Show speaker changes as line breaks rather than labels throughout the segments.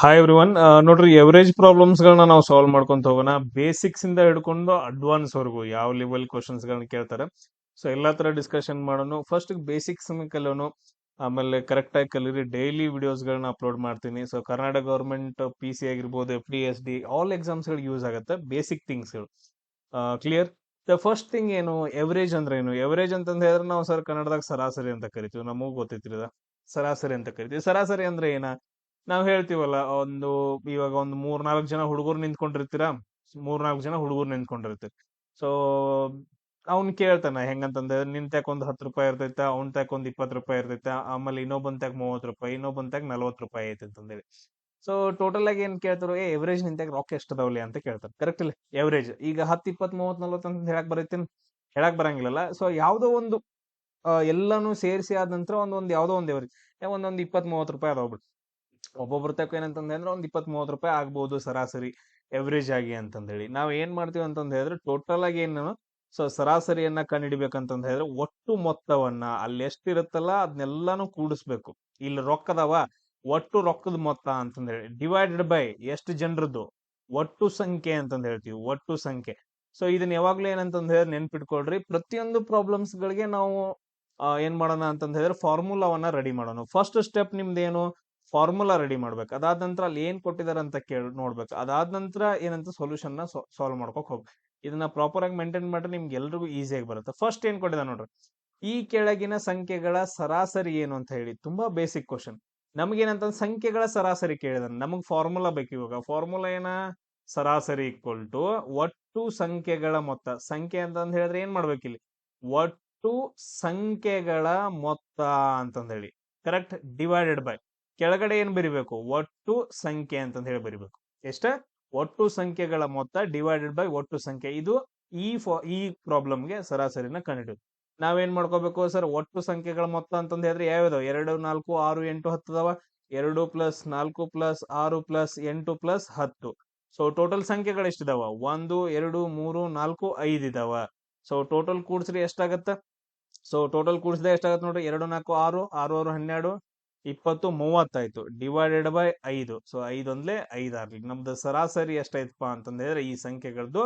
Hi everyone ನೋಡ್ರಿ average problems ಗಳನ್ನ ನಾವು ಸಾಲ್ವ್ ಮಾಡ್ಕೊಂತ ಹೋಗೋಣ. ಬೇಸಿಕ್ಸ್ ಇಂದ ಹಿಡ್ಕೊಂಡು ಅಡ್ವಾನ್ಸ್ ವರೆಗೂ ಯಾವ ಲೆವೆಲ್ ಕ್ವಶನ್ಸ್ ಗಳನ್ನ ಕೇಳ್ತಾರೆ. ಸೊ ಎಲ್ಲಾ ತರ ಡಿಸ್ಕಷನ್ ಮಾಡೋಣ. ಫಸ್ಟ್ ಬೇಸಿಕ್ಸ್ ಕಲಿಯೋನು ಆಮೇಲೆ ಕರೆಕ್ಟ್ ಆಗಿ ಕಲೀರಿ. ಡೈಲಿ ವಿಡಿಯೋಸ್ ಗಳನ್ನ ಅಪ್ಲೋಡ್ ಮಾಡ್ತೀನಿ. So Karnataka government P C ಆಗಿರ್ಬೋದು F D S D all exams ಗಳಿಗೆ ಯೂಸ್ ಆಗುತ್ತೆ. ಬೇಸಿಕ್ ಥಿಂಗ್ಸ್ಗಳು. ಕ್ಲಿಯರ್ ದ ಫಸ್ಟ್ ಥಿಂಗ್ ಏನು? ಎವರೇಜ್ ಅಂದ್ರೆ ಏನು? ಎವರೇಜ್ ಅಂತಂದು ಹೇಳಿದ್ರೆ ನಾವು ಸರ್ ಕನ್ನಡದಾಗ ಸರಾಸರಿ ಅಂತ ಕರಿತೀವಿ. ನಮಗೂ ಗೊತ್ತಿತ್ತಿರದ ಸರಾಸರಿ ಅಂತ ಕರಿತೀವಿ. ಸರಾಸರಿ ಅಂದ್ರೆ ಏನ? ನಾವ್ ಹೇಳ್ತೀವಲ್ಲ, ಒಂದು ಇವಾಗ ಒಂದು ಮೂರ್ ನಾಲ್ಕು ಜನ ಹುಡುಗರು ನಿಂತ್ಕೊಂಡಿರ್ತೀರಾ? ಮೂರ್ ನಾಲ್ಕು ಜನ ಹುಡುಗರು ನಿಂತ್ಕೊಂಡಿರ್ತೀರಿ. ಸೊ ಅವ್ನ್ ಕೇಳ್ತಾನ, ಹೆಂಗಂತಂದ್ರೆ, ನಿನ್ ತ್ಯಾಕ್ ಒಂದ್ ಹತ್ತು ರೂಪಾಯಿ ಇರ್ತೈತ, ಅವ್ನ್ ತ್ಯಾಕ್ ಒಂದ್ ಇಪ್ಪತ್ತು ರೂಪಾಯಿ ಇರ್ತೈತ, ಆಮೇಲೆ ಇನ್ನೊಬ್ಬನ್ ತ್ಯಾಕ್ ಮೂವತ್ ರೂಪಾಯಿ, ಇನ್ನೊಬ್ಬನ್ ತ್ಯಾಕ್ ನಲ್ವತ್ ರೂಪಾಯಿ ಐತೆ ಅಂತಂದೇಳಿ. ಸೊ ಟೋಟಲ್ ಆಗಿ ಏನ್ ಕೇಳ್ತಾರೋ, ಏ ಎವರೇಜ್ ನಿಂತಾಗ ರೊಕ್ಕ ಎಷ್ಟ್ ಅದಾವಲಿ ಅಂತ ಕೇಳ್ತಾರೆ. ಕರೆಕ್ಟ್ ಇಲ್ಲ? ಎವರೇಜ್ ಈಗ ಹತ್ತು ಇಪ್ಪತ್ ಮೂವತ್ ನಲ್ವತ್ ಅಂತ ಹೇಳಕ್ ಬರೈತೇನ್. ಹೇಳಕ್ ಬರಂಗಿಲ್ಲಲ್ಲ. ಸೊ ಯಾವ್ದೋ ಒಂದು ಎಲ್ಲಾನು ಸೇರಿಸಿ ಆದ ನಂತರ ಒಂದೊಂದು, ಯಾವ್ದೋ ಒಂದ್ ಎವರೇಜ್ ಒಂದೊಂದ್ ಇಪ್ಪತ್ ಮೂವತ್ ರೂಪಾಯಿ ಅದಾವ್ ಬಿಡು. ಒಬ್ಬೊಬ್ರ ತಕ್ಕ ಏನಂತಂದ್ರೆ ಅಂದ್ರೆ ಒಂದ್ ಇಪ್ಪತ್ ಮೂವತ್ ರೂಪಾಯಿ ಆಗ್ಬಹುದು ಸರಾಸರಿ ಎವರೇಜ್ ಆಗಿ ಅಂತಂದೇಳಿ ನಾವ್ ಏನ್ ಮಾಡ್ತೀವಿ ಅಂತಂದ ಹೇಳಿದ್ರೆ ಟೋಟಲ್ ಆಗಿ ಏನು ಸೊ, ಸರಾಸರಿಯನ್ನ ಕಂಡಿಡಿಬೇಕಂತಂದ ಹೇಳಿದ್ರೆ ಒಟ್ಟು ಮೊತ್ತವನ್ನ ಅಲ್ಲಿ ಎಷ್ಟಿರುತ್ತಲ್ಲ ಅದನ್ನೆಲ್ಲಾನು ಕೂಡಿಸ್ಬೇಕು. ಇಲ್ಲಿ ರೊಕ್ಕದವ, ಒಟ್ಟು ರೊಕ್ಕದ ಮೊತ್ತ ಅಂತಂದ ಹೇಳಿ. ಡಿವೈಡೆಡ್ ಬೈ ಎಷ್ಟು ಜನರದ್ದು? ಒಟ್ಟು ಸಂಖ್ಯೆ ಅಂತಂದ ಹೇಳ್ತೀವಿ, ಒಟ್ಟು ಸಂಖ್ಯೆ. ಸೊ ಇದನ್ನ ಯಾವಾಗ್ಲೂ ಏನಂತಂದ ಹೇಳಿದ್ರೆ ನೆನ್ಪಿಟ್ಕೊಳ್ರಿ. ಪ್ರತಿಯೊಂದು ಪ್ರಾಬ್ಲಮ್ಸ್ ಗಳಿಗೆ ನಾವು ಏನ್ ಮಾಡೋಣ ಅಂತಂದ ಹೇಳಿದ್ರೆ ಫಾರ್ಮುಲಾವನ್ನ ರೆಡಿ ಮಾಡೋಣ. ಫಸ್ಟ್ ಸ್ಟೆಪ್ ನಿಮ್ದೇನು? ಫಾರ್ಮುಲಾ ರೆಡಿ ಮಾಡ್ಬೇಕು. ಅದಾದ ನಂತರ ಅಲ್ಲಿ ಏನ್ ಕೊಟ್ಟಿದ್ದಾರೆ ಅಂತ ಕೇಳಿ, ನೋಡ್ಬೇಕು. ಅದಾದ ನಂತರ ಏನಂತ ಸೊಲ್ಯೂಷನ್ನ ಸಾಲ್ವ್ ಮಾಡ್ಕೊಕ್ ಹೋಗ್ ಇದನ್ನ ಪ್ರಾಪರ್ ಆಗಿ ಮೇಂಟೈನ್ ಮಾಡ್ರೆ ನಿಮ್ಗೆ ಎಲ್ರಿಗೂ ಈಸಿಯಾಗಿ ಬರುತ್ತೆ. ಫಸ್ಟ್ ಏನ್ ಕೊಟ್ಟಿದ ನೋಡ್ರಿ? ಈ ಕೆಳಗಿನ ಸಂಖ್ಯೆಗಳ ಸರಾಸರಿ ಏನು ಅಂತ ಹೇಳಿ, ತುಂಬಾ ಬೇಸಿಕ್ ಕ್ವಶನ್ ನಮಗೇನಂತ ಸಂಖ್ಯೆಗಳ ಸರಾಸರಿ ಕೇಳಿದಾನೆ ನಮಗ್ ಫಾರ್ಮುಲಾ ಬೇಕು ಇವಾಗ. ಫಾರ್ಮುಲಾ ಏನ? ಸರಾಸರಿ ಈಕ್ವಲ್ ಟು ಒಟ್ಟು ಸಂಖ್ಯೆಗಳ ಮೊತ್ತ. ಸಂಖ್ಯೆ ಅಂತಂದ್ ಹೇಳಿದ್ರೆ ಏನ್ ಮಾಡ್ಬೇಕಿಲ್ಲಿ ಒಟ್ಟು ಸಂಖ್ಯೆಗಳ ಮೊತ್ತ ಅಂತಂದ್ ಹೇಳಿ. ಕರೆಕ್ಟ್ ಡಿವೈಡೆಡ್ ಬೈ ಕೆಳಗಡೆ ಏನ್ ಬರಿಬೇಕು? ಒಟ್ಟು ಸಂಖ್ಯೆ ಅಂತಂದ ಹೇಳಿ ಬರಿಬೇಕು. ಎಷ್ಟ? ಒಟ್ಟು ಸಂಖ್ಯೆಗಳ ಮೊತ್ತ ಡಿವೈಡೆಡ್ ಬೈ ಒಟ್ಟು ಸಂಖ್ಯೆ. ಇದು ಈ ಫಾ- ಈ ಪ್ರಾಬ್ಲಮ್ಗೆ ಸರಾಸರಿನ ಕಂಡು ನಾವೇನ್ ಮಾಡ್ಕೋಬೇಕು ಸರ್? ಒಟ್ಟು ಸಂಖ್ಯೆಗಳ ಮೊತ್ತ ಅಂತಂದ ಹೇಳಿದ್ರೆ ಯಾವ್ಯಾವ ಎರಡು, ನಾಲ್ಕು, ಆರು, ಎಂಟು, ಹತ್ತು ಅದಾವ. ಎರಡು ಪ್ಲಸ್ ನಾಲ್ಕು ಪ್ಲಸ್ ಆರು ಪ್ಲಸ್ ಎಂಟು ಪ್ಲಸ್ ಹತ್ತು. ಸೊ ಟೋಟಲ್ ಸಂಖ್ಯೆಗಳು ಎಷ್ಟಿದಾವ? ಒಂದು, ಎರಡು, ಮೂರು, ನಾಲ್ಕು, ಐದು ಇದಾವ. ಸೊ ಟೋಟಲ್ ಕೂಡ್ಸ್ರಿ ಎಷ್ಟಾಗತ್ತ? ಸೊ ಟೋಟಲ್ ಕೂಡಿಸಿದ್ರೆ ಎಷ್ಟಾಗತ್ತೆ ನೋಡ್ರಿ? ಎರಡು, ನಾಲ್ಕು, ಆರು ಆರು ಆರು, ಹನ್ನೆರಡು. ಇಪ್ಪತ್ತು, ಮೂವತ್ತಾಯ್ತು. ಡಿವೈಡೆಡ್ ಬೈ ಐದು. ಸೊ ಐದು ಒಂದ್ಲೆ ಐದ್ ಆಗ್ಲಿ. ನಮ್ದು ಸರಾಸರಿ ಎಷ್ಟಾಯ್ತಪ್ಪ ಅಂತಂದ ಹೇಳಿದ್ರೆ ಈ ಸಂಖ್ಯೆಗಳದ್ದು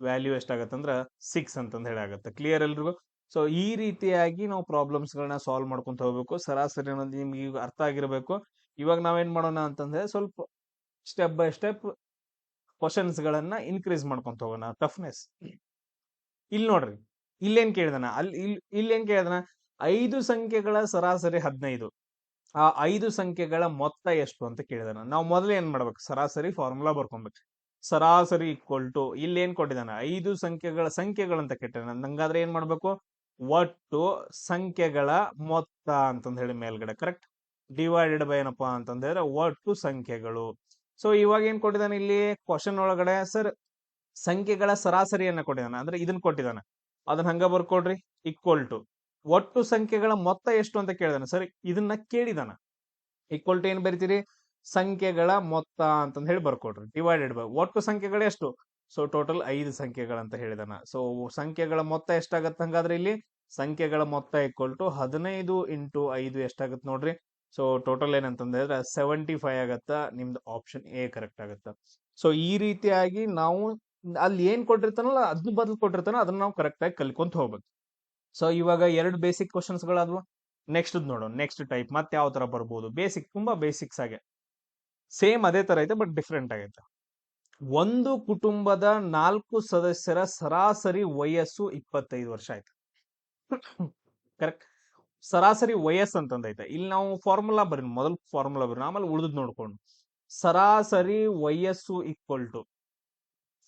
ವ್ಯಾಲ್ಯೂ ಎಷ್ಟಾಗತ್ತಂದ್ರ ಸಿಕ್ಸ್ ಅಂತಂದ ಹೇಳಿ ಆಗತ್ತೆ. ಕ್ಲಿಯರ್ ಎಲ್ರಿಗೂ? ಸೊ ಈ ರೀತಿಯಾಗಿ ನಾವು ಪ್ರಾಬ್ಲಮ್ಸ್ ಗಳನ್ನ ಸಾಲ್ವ್ ಮಾಡ್ಕೊಂತ ಹೋಗ್ಬೇಕು. ಸರಾಸರಿ ಅನ್ನೋದು ನಿಮ್ಗೆ ಈಗ ಅರ್ಥ ಆಗಿರ್ಬೇಕು. ಇವಾಗ ನಾವೇನ್ ಮಾಡೋಣ ಅಂತಂದ್ರೆ ಸ್ವಲ್ಪ ಸ್ಟೆಪ್ ಬೈ ಸ್ಟೆಪ್ ಕ್ವಶನ್ಸ್ ಗಳನ್ನ ಇನ್ಕ್ರೀಸ್ ಮಾಡ್ಕೊಂತ ಹೋಗೋಣ. ಟಫ್ನೆಸ್ ಇಲ್ಲಿ ನೋಡ್ರಿ. ಇಲ್ಲೇನ್ ಕೇಳ್ದನ? ಅಲ್ಲಿ ಇಲ್ಲಿ ಇಲ್ಲೇನ್ ಕೇಳ್ದನ? ಐದು ಸಂಖ್ಯೆಗಳ ಸರಾಸರಿ ಹದಿನೈದು. ಆ ಐದು ಸಂಖ್ಯೆಗಳ ಮೊತ್ತ ಎಷ್ಟು ಅಂತ ಕೇಳಿದಾನ. ನಾವು ಮೊದಲು ಏನ್ ಮಾಡ್ಬೇಕು? ಸರಾಸರಿ ಫಾರ್ಮುಲಾ ಬರ್ಕೊಬೇಕು ಸರಾಸರಿ ಈಕ್ವಲ್ ಟು ಇಲ್ಲಿ ಏನ್ ಕೊಟ್ಟಿದ್ದಾನೆ ಐದು ಸಂಖ್ಯೆಗಳ ಸಂಖ್ಯೆಗಳಂತ ಕೆಟ್ಟಿದಾನ. ನಂಗಾದ್ರೆ ಏನ್ ಮಾಡ್ಬೇಕು? ಒಟ್ಟು ಸಂಖ್ಯೆಗಳ ಮೊತ್ತ ಅಂತಂದ ಹೇಳಿ ಮೇಲ್ಗಡೆ ಕರೆಕ್ಟ್ ಡಿವೈಡೆಡ್ ಬೈ ಏನಪ್ಪಾ ಅಂತಂದ್ರೆ ಒಟ್ಟು ಸಂಖ್ಯೆಗಳು. ಸೊ ಇವಾಗ ಏನ್ ಕೊಟ್ಟಿದ್ದಾನೆ ಇಲ್ಲಿ? ಕ್ವಶನ್ ಒಳಗಡೆ, ಸರ್, ಸಂಖ್ಯೆಗಳ ಸರಾಸರಿಯನ್ನ ಕೊಟ್ಟಿದ್ದಾನೆ ಅಂದ್ರೆ ಇದನ್ನ ಕೊಟ್ಟಿದ್ದಾನೆ ಅದನ್ನ ಹಂಗ ಬರ್ಕೊಡ್ರಿ. ಈಕ್ವಲ್ ಟು ಒಟ್ಟು ಸಂಖ್ಯೆಗಳ ಮೊತ್ತ ಎಷ್ಟು ಅಂತ ಕೇಳಿದಾನೆ. ಸರಿ, ಇದನ್ನ ಕೇಳಿದಾನ. ಈಕ್ವಲ್ ಟು ಏನ್ ಬರಿತೀರಿ? ಸಂಖ್ಯೆಗಳ ಮೊತ್ತ ಅಂತಂದ ಹೇಳಿ ಬರ್ಕೊಡ್ರಿ. ಡಿವೈಡೆಡ್ ಬೈ ಒಟ್ಟು ಸಂಖ್ಯೆಗಳು ಎಷ್ಟು? ಸೊ ಟೋಟಲ್ ಐದು ಸಂಖ್ಯೆಗಳಂತ ಹೇಳಿದಾನ. ಸೊ ಸಂಖ್ಯೆಗಳ ಮೊತ್ತ ಎಷ್ಟಾಗತ್ತೆ ಹಂಗಾದ್ರೆ ಇಲ್ಲಿ? ಸಂಖ್ಯೆಗಳ ಮೊತ್ತ ಈಕ್ವಲ್ ಟು ಹದಿನೈದು ಇಂಟು ಐದು ಎಷ್ಟಾಗತ್ತೆ ನೋಡ್ರಿ. ಸೊ ಟೋಟಲ್ ಏನಂತಂದ್ರೆ ಸೆವೆಂಟಿ ಫೈವ್ ಆಗತ್ತ, ನಿಮ್ದು ಆಪ್ಷನ್ ಎ ಕರೆಕ್ಟ್ ಆಗತ್ತ. ಸೊ ಈ ರೀತಿಯಾಗಿ ನಾವು ಅಲ್ಲಿ ಏನ್ ಕೊಟ್ಟಿರ್ತಾನಲ್ಲ, ಅದ್ನ ಬದಲು ಕೊಟ್ಟಿರ್ತಾನ ಅದನ್ನ ನಾವು ಕರೆಕ್ಟ್ ಆಗಿ ಕಲ್ಕೊಂತ ಹೋಗ್ಬೇಕು. ಸೊ ಇವಾಗ ಎರಡು ಬೇಸಿಕ್ ಕ್ವಶನ್ಸ್ ಗಳಾದ್ವು. ನೆಕ್ಸ್ಟ್ ನೋಡೋಣ ನೆಕ್ಸ್ಟ್ ಟೈಪ್ ಮತ್ತೆ ಯಾವ ತರ ಬರ್ಬೋದು? ಬೇಸಿಕ್ ತುಂಬಾ ಬೇಸಿಕ್ಸ್ ಆಗಿ. ಸೇಮ್ ಅದೇ ತರ ಐತೆ ಬಟ್ ಡಿಫ್ರೆಂಟ್ ಆಗೈತೆ. ಒಂದು ಕುಟುಂಬದ ನಾಲ್ಕು ಸದಸ್ಯರ ಸರಾಸರಿ ವಯಸ್ಸು ಇಪ್ಪತ್ತೈದು ವರ್ಷ ಆಯ್ತು. ಕರೆಕ್ಟ್ ಸರಾಸರಿ ವಯಸ್ಸು ಅಂತಂದೈತೆ. ಇಲ್ಲಿ ನಾವು ಫಾರ್ಮುಲಾ ಬರೀ ಮೊದಲು ಫಾರ್ಮುಲಾ ಬರೀ ಆಮೇಲೆ ಉಳಿದ್ ನೋಡ್ಕೊಂಡು. ಸರಾಸರಿ ವಯಸ್ಸು ಈಕ್ವಲ್ ಟು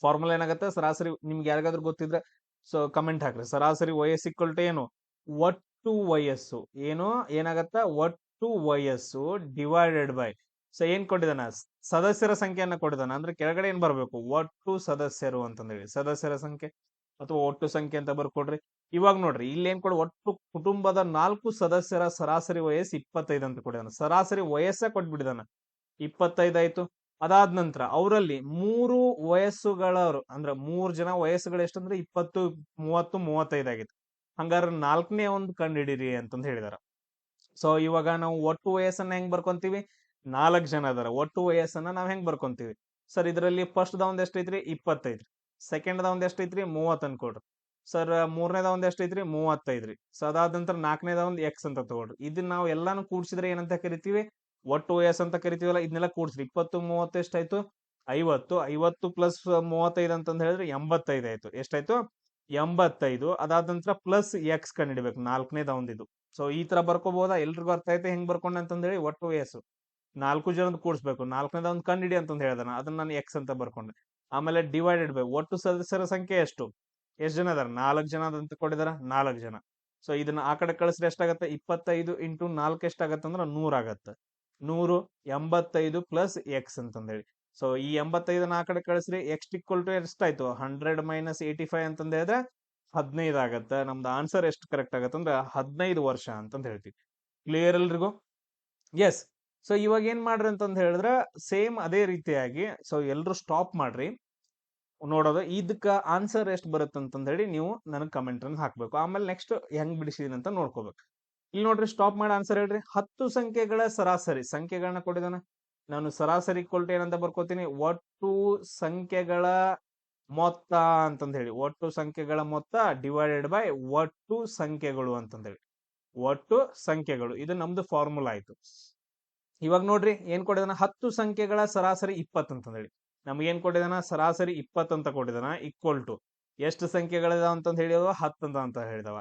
ಫಾರ್ಮುಲಾ ಏನಾಗುತ್ತೆ? ಸರಾಸರಿ ನಿಮ್ಗೆ ಯಾರಿಗಾದ್ರೂ ಗೊತ್ತಿದ್ರೆ ಸೊ ಕಮೆಂಟ್ ಹಾಕ್ರಿ. ಸರಾಸರಿ ವಯಸ್ಸು ಈಕ್ವಲ್ ಟು ಏನು? ಒಟ್ಟು ವಯಸ್ಸು. ಏನು? ಏನಾಗತ್ತ? ಒಟ್ಟು ವಯಸ್ಸು ಡಿವೈಡೆಡ್ ಬೈ ಸೊ ಏನ್ ಕೊಟ್ಟಿದಾನ ಸದಸ್ಯರ ಸಂಖ್ಯೆಯನ್ನ ಕೊಟ್ಟಿದ್ದಾನೆ. ಅಂದ್ರೆ ಕೆಳಗಡೆ ಏನ್ ಬರ್ಬೇಕು? ಒಟ್ಟು ಸದಸ್ಯರು ಅಂತಂದೇಳಿ. ಸದಸ್ಯರ ಸಂಖ್ಯೆ ಅಥವಾ ಒಟ್ಟು ಸಂಖ್ಯೆ ಅಂತ ಬರ್ಕೊಡ್ರಿ. ಇವಾಗ ನೋಡ್ರಿ, ಇಲ್ಲಿ ಏನ್ ಕೊಡ? ಒಟ್ಟು ಕುಟುಂಬದ ನಾಲ್ಕು ಸದಸ್ಯರ ಸರಾಸರಿ ವಯಸ್ಸು ಇಪ್ಪತ್ತೈದು ಅಂತ ಕೊಟ್ಟಿದ್ದಾನೆ. ಸರಾಸರಿ ವಯಸ್ಸೇ ಕೊಟ್ಬಿಟ್ಟಿದಾನ ಇಪ್ಪತ್ತೈದು ಆಯ್ತು. ಅದಾದ ನಂತರ ಅವರಲ್ಲಿ ಮೂರು ವಯಸ್ಸುಗಳವರು, ಅಂದ್ರೆ ಮೂರ್ ಜನ ವಯಸ್ಸುಗಳು ಎಷ್ಟಂದ್ರೆ ಇಪ್ಪತ್ತು, ಮೂವತ್ತು, ಮೂವತ್ತೈದು ಆಗಿತ್ತು. ಹಂಗಾರ ನಾಲ್ಕನೇ ಒಂದು ಕಂಡು ಹಿಡೀರಿ ಅಂತಂದು ಹೇಳಿದಾರ. ಸೊ ಇವಾಗ ನಾವು ಒಟ್ಟು ವಯಸ್ಸನ್ನ ಹೆಂಗ್ ಬರ್ಕೊಂತೀವಿ? ನಾಲ್ಕು ಜನ ಅದಾರ. ಒಟ್ಟು ವಯಸ್ಸನ್ನ ನಾವ್ ಹೆಂಗ್ ಬರ್ಕೊಂತೀವಿ? ಸರ್ ಇದರಲ್ಲಿ ಫಸ್ಟ್ ಒಂದ್ ಎಷ್ಟೈತ್ರಿ? ಇಪ್ಪತ್ತೈತ್ರಿ ಸೆಕೆಂಡ್ ಒಂದ್ ಎಷ್ಟೈತ್ರಿ? ಮೂವತ್ ಅನ್ಕೊಡ್ರಿ ಸರ್ ಮೂರನೇದ ಒಂದ್ ಎಷ್ಟೈತ್ರಿ? ಮೂವತ್ತೈದ್ರಿ. ಸೊ ಅದಾದ ನಂತರ ನಾಲ್ಕನೇದ ಒಂದ್ ಎಕ್ಸ್ ಅಂತ ತಗೊಳ್ರಿ. ಇದನ್ನ ನಾವು ಎಲ್ಲಾನು ಕೂಡ್ಸಿದ್ರೆ ಏನಂತ ಕರಿತೀವಿ? ಒಟ್ಟು ಎಸ್ ಅಂತ ಕರಿತೀವಲ್ಲ ಇದನ್ನೆಲ್ಲ ಕೂಡ್ಸ್ರಿ. ಇಪ್ಪತ್ತು, ಮೂವತ್ತು ಎಷ್ಟಾಯ್ತು? ಐವತ್ತು. ಐವತ್ತು ಪ್ಲಸ್ ಮೂವತ್ತೈದು ಅಂತಂದು ಹೇಳಿದ್ರೆ ಎಂಬತ್ತೈದು ಆಯ್ತು. ಎಷ್ಟಾಯ್ತು? ಎಂಬತ್ತೈದು. ಅದಾದ ನಂತರ ಪ್ಲಸ್ ಎಕ್ಸ್ ಕಂಡಿಡ್ಬೇಕು. ನಾಲ್ಕನೇದ ಒಂದಿದು ಸೊ ಈ ತರ ಬರ್ಕೋಬಹುದಾ? ಎಲ್ರಿಗೂ ಅರ್ಥ ಐತೆ ಹೆಂಗ್ ಬರ್ಕೊಂಡೆ ಅಂತಂದೇಳಿ ಒಟ್ಟು ಎಸ್ ನಾಲ್ಕು ಜನ ಕೂಡಿಸ್ಬೇಕು. ನಾಲ್ಕನೇದ ಒಂದು ಕಂಡಿಡಿ ಅಂತಂದ್ ಹೇಳ್ದಾನ. ಅದನ್ನ ನಾನು ಎಕ್ಸ್ ಅಂತ ಬರ್ಕೊಂಡೆ. ಆಮೇಲೆ ಡಿವೈಡೆಡ್ ಬೈ ಒಟ್ಟು ಸದಸ್ಯರ ಸಂಖ್ಯೆ ಎಷ್ಟು? ಎಷ್ಟು ಜನ ಅದಾರ? ನಾಲ್ಕು ಜನ ಅಂತ ಕೊಟ್ಟಿದಾರ? ನಾಲ್ಕು ಜನ. ಸೊ ಇದನ್ನ ಆ ಕಡೆ ಕಳಿಸ್ರೆ ಎಷ್ಟಾಗತ್ತೆ? ಇಪ್ಪತ್ತೈದು ಇಂಟು ನಾಲ್ಕು ಎಷ್ಟಾಗತ್ತೆ ಅಂದ್ರೆ ನೂರ ಆಗತ್ತೆ ನೂರು ಎಂಬತ್ತೈದು ಪ್ಲಸ್ ಎಕ್ಸ್ ಅಂತಂದೇಳಿ. ಸೊ ಈ ಎಂಬತ್ತೈದನ್ನ ಆ ಕಡೆ ಕಳಿಸ್ರಿ ಎಕ್ಸ್ ಇಕ್ವಲ್ ಟು ಎಷ್ಟಾಯ್ತು? ಹಂಡ್ರೆಡ್ ಮೈನಸ್ ಏಯ್ಟಿ ಫೈವ್ ಅಂತಂದ ಹೇಳಿದ್ರೆ ಹದಿನೈದು ಆಗತ್ತೆ. ನಮ್ದು ಆನ್ಸರ್ ಎಷ್ಟು ಕರೆಕ್ಟ್ ಆಗತ್ತೆ ಅಂದ್ರೆ ಹದಿನೈದು ವರ್ಷ ಅಂತಂದು ಹೇಳ್ತೀವಿ. ಕ್ಲಿಯರ್ ಎಲ್ರಿಗೂ? ಎಸ್ ಸೊ ಇವಾಗ ಏನ್ ಮಾಡ್ರಿ ಅಂತಂದ್ ಹೇಳಿದ್ರೆ ಸೇಮ್ ಅದೇ ರೀತಿಯಾಗಿ ಸೊ ಎಲ್ರು ಸ್ಟಾಪ್ ಮಾಡ್ರಿ. ನೋಡೋದು ಇದಕ್ಕ ಆನ್ಸರ್ ಎಷ್ಟು ಬರುತ್ತೆ ಅಂತಂದ ಹೇಳಿ ನೀವು ನನಗೆ ಕಮೆಂಟ್ ಅನ್ನು ಹಾಕ್ಬೇಕು. ಆಮೇಲೆ ನೆಕ್ಸ್ಟ್ ಹೆಂಗ್ ಬಿಡಿಸಿದೀನಿ ಅಂತ ನೋಡ್ಕೋಬೇಕು. ಇಲ್ಲಿ ನೋಡ್ರಿ ಸ್ಟಾಪ್ ಮಾಡಿ ಆನ್ಸರ್ ಹೇಳ್ರಿ. ಹತ್ತು ಸಂಖ್ಯೆಗಳ ಸರಾಸರಿ. ಸಂಖ್ಯೆಗಳನ್ನ ಕೊಟ್ಟಿದ್ದಾನೆ. ನಾನು ಸರಾಸರಿ ಕೊಲ್ಟ್ ಏನಂತ ಬರ್ಕೋತೀನಿ? ಒಟ್ಟು ಸಂಖ್ಯೆಗಳ ಮೊತ್ತ ಅಂತಂದ ಹೇಳಿ ಒಟ್ಟು ಸಂಖ್ಯೆಗಳ ಮೊತ್ತ ಡಿವೈಡೆಡ್ ಬೈ ಒಟ್ಟು ಸಂಖ್ಯೆಗಳು ಅಂತಂದ ಹೇಳಿ ಒಟ್ಟು ಸಂಖ್ಯೆಗಳು. ಇದು ನಮ್ದು ಫಾರ್ಮುಲಾ ಆಯ್ತು. ಇವಾಗ ನೋಡ್ರಿ, ಏನ್ ಕೊಟ್ಟಿದಾನ ಹತ್ತು ಸಂಖ್ಯೆಗಳ ಸರಾಸರಿ ಇಪ್ಪತ್ತು ಅಂತಂದೇಳಿ. ನಮ್ಗೆ ಏನ್ ಕೊಟ್ಟಿದಾನ ಸರಾಸರಿ ಇಪ್ಪತ್ತು ಅಂತ ಕೊಟ್ಟಿದಾನ ಈಕ್ವಲ್ ಟು ಎಷ್ಟು ಸಂಖ್ಯೆಗಳಿದಾವ ಅಂತಂದ ಹೇಳಿದವ? ಹತ್ತು ಅಂತ ಅಂತ ಹೇಳಿದವ.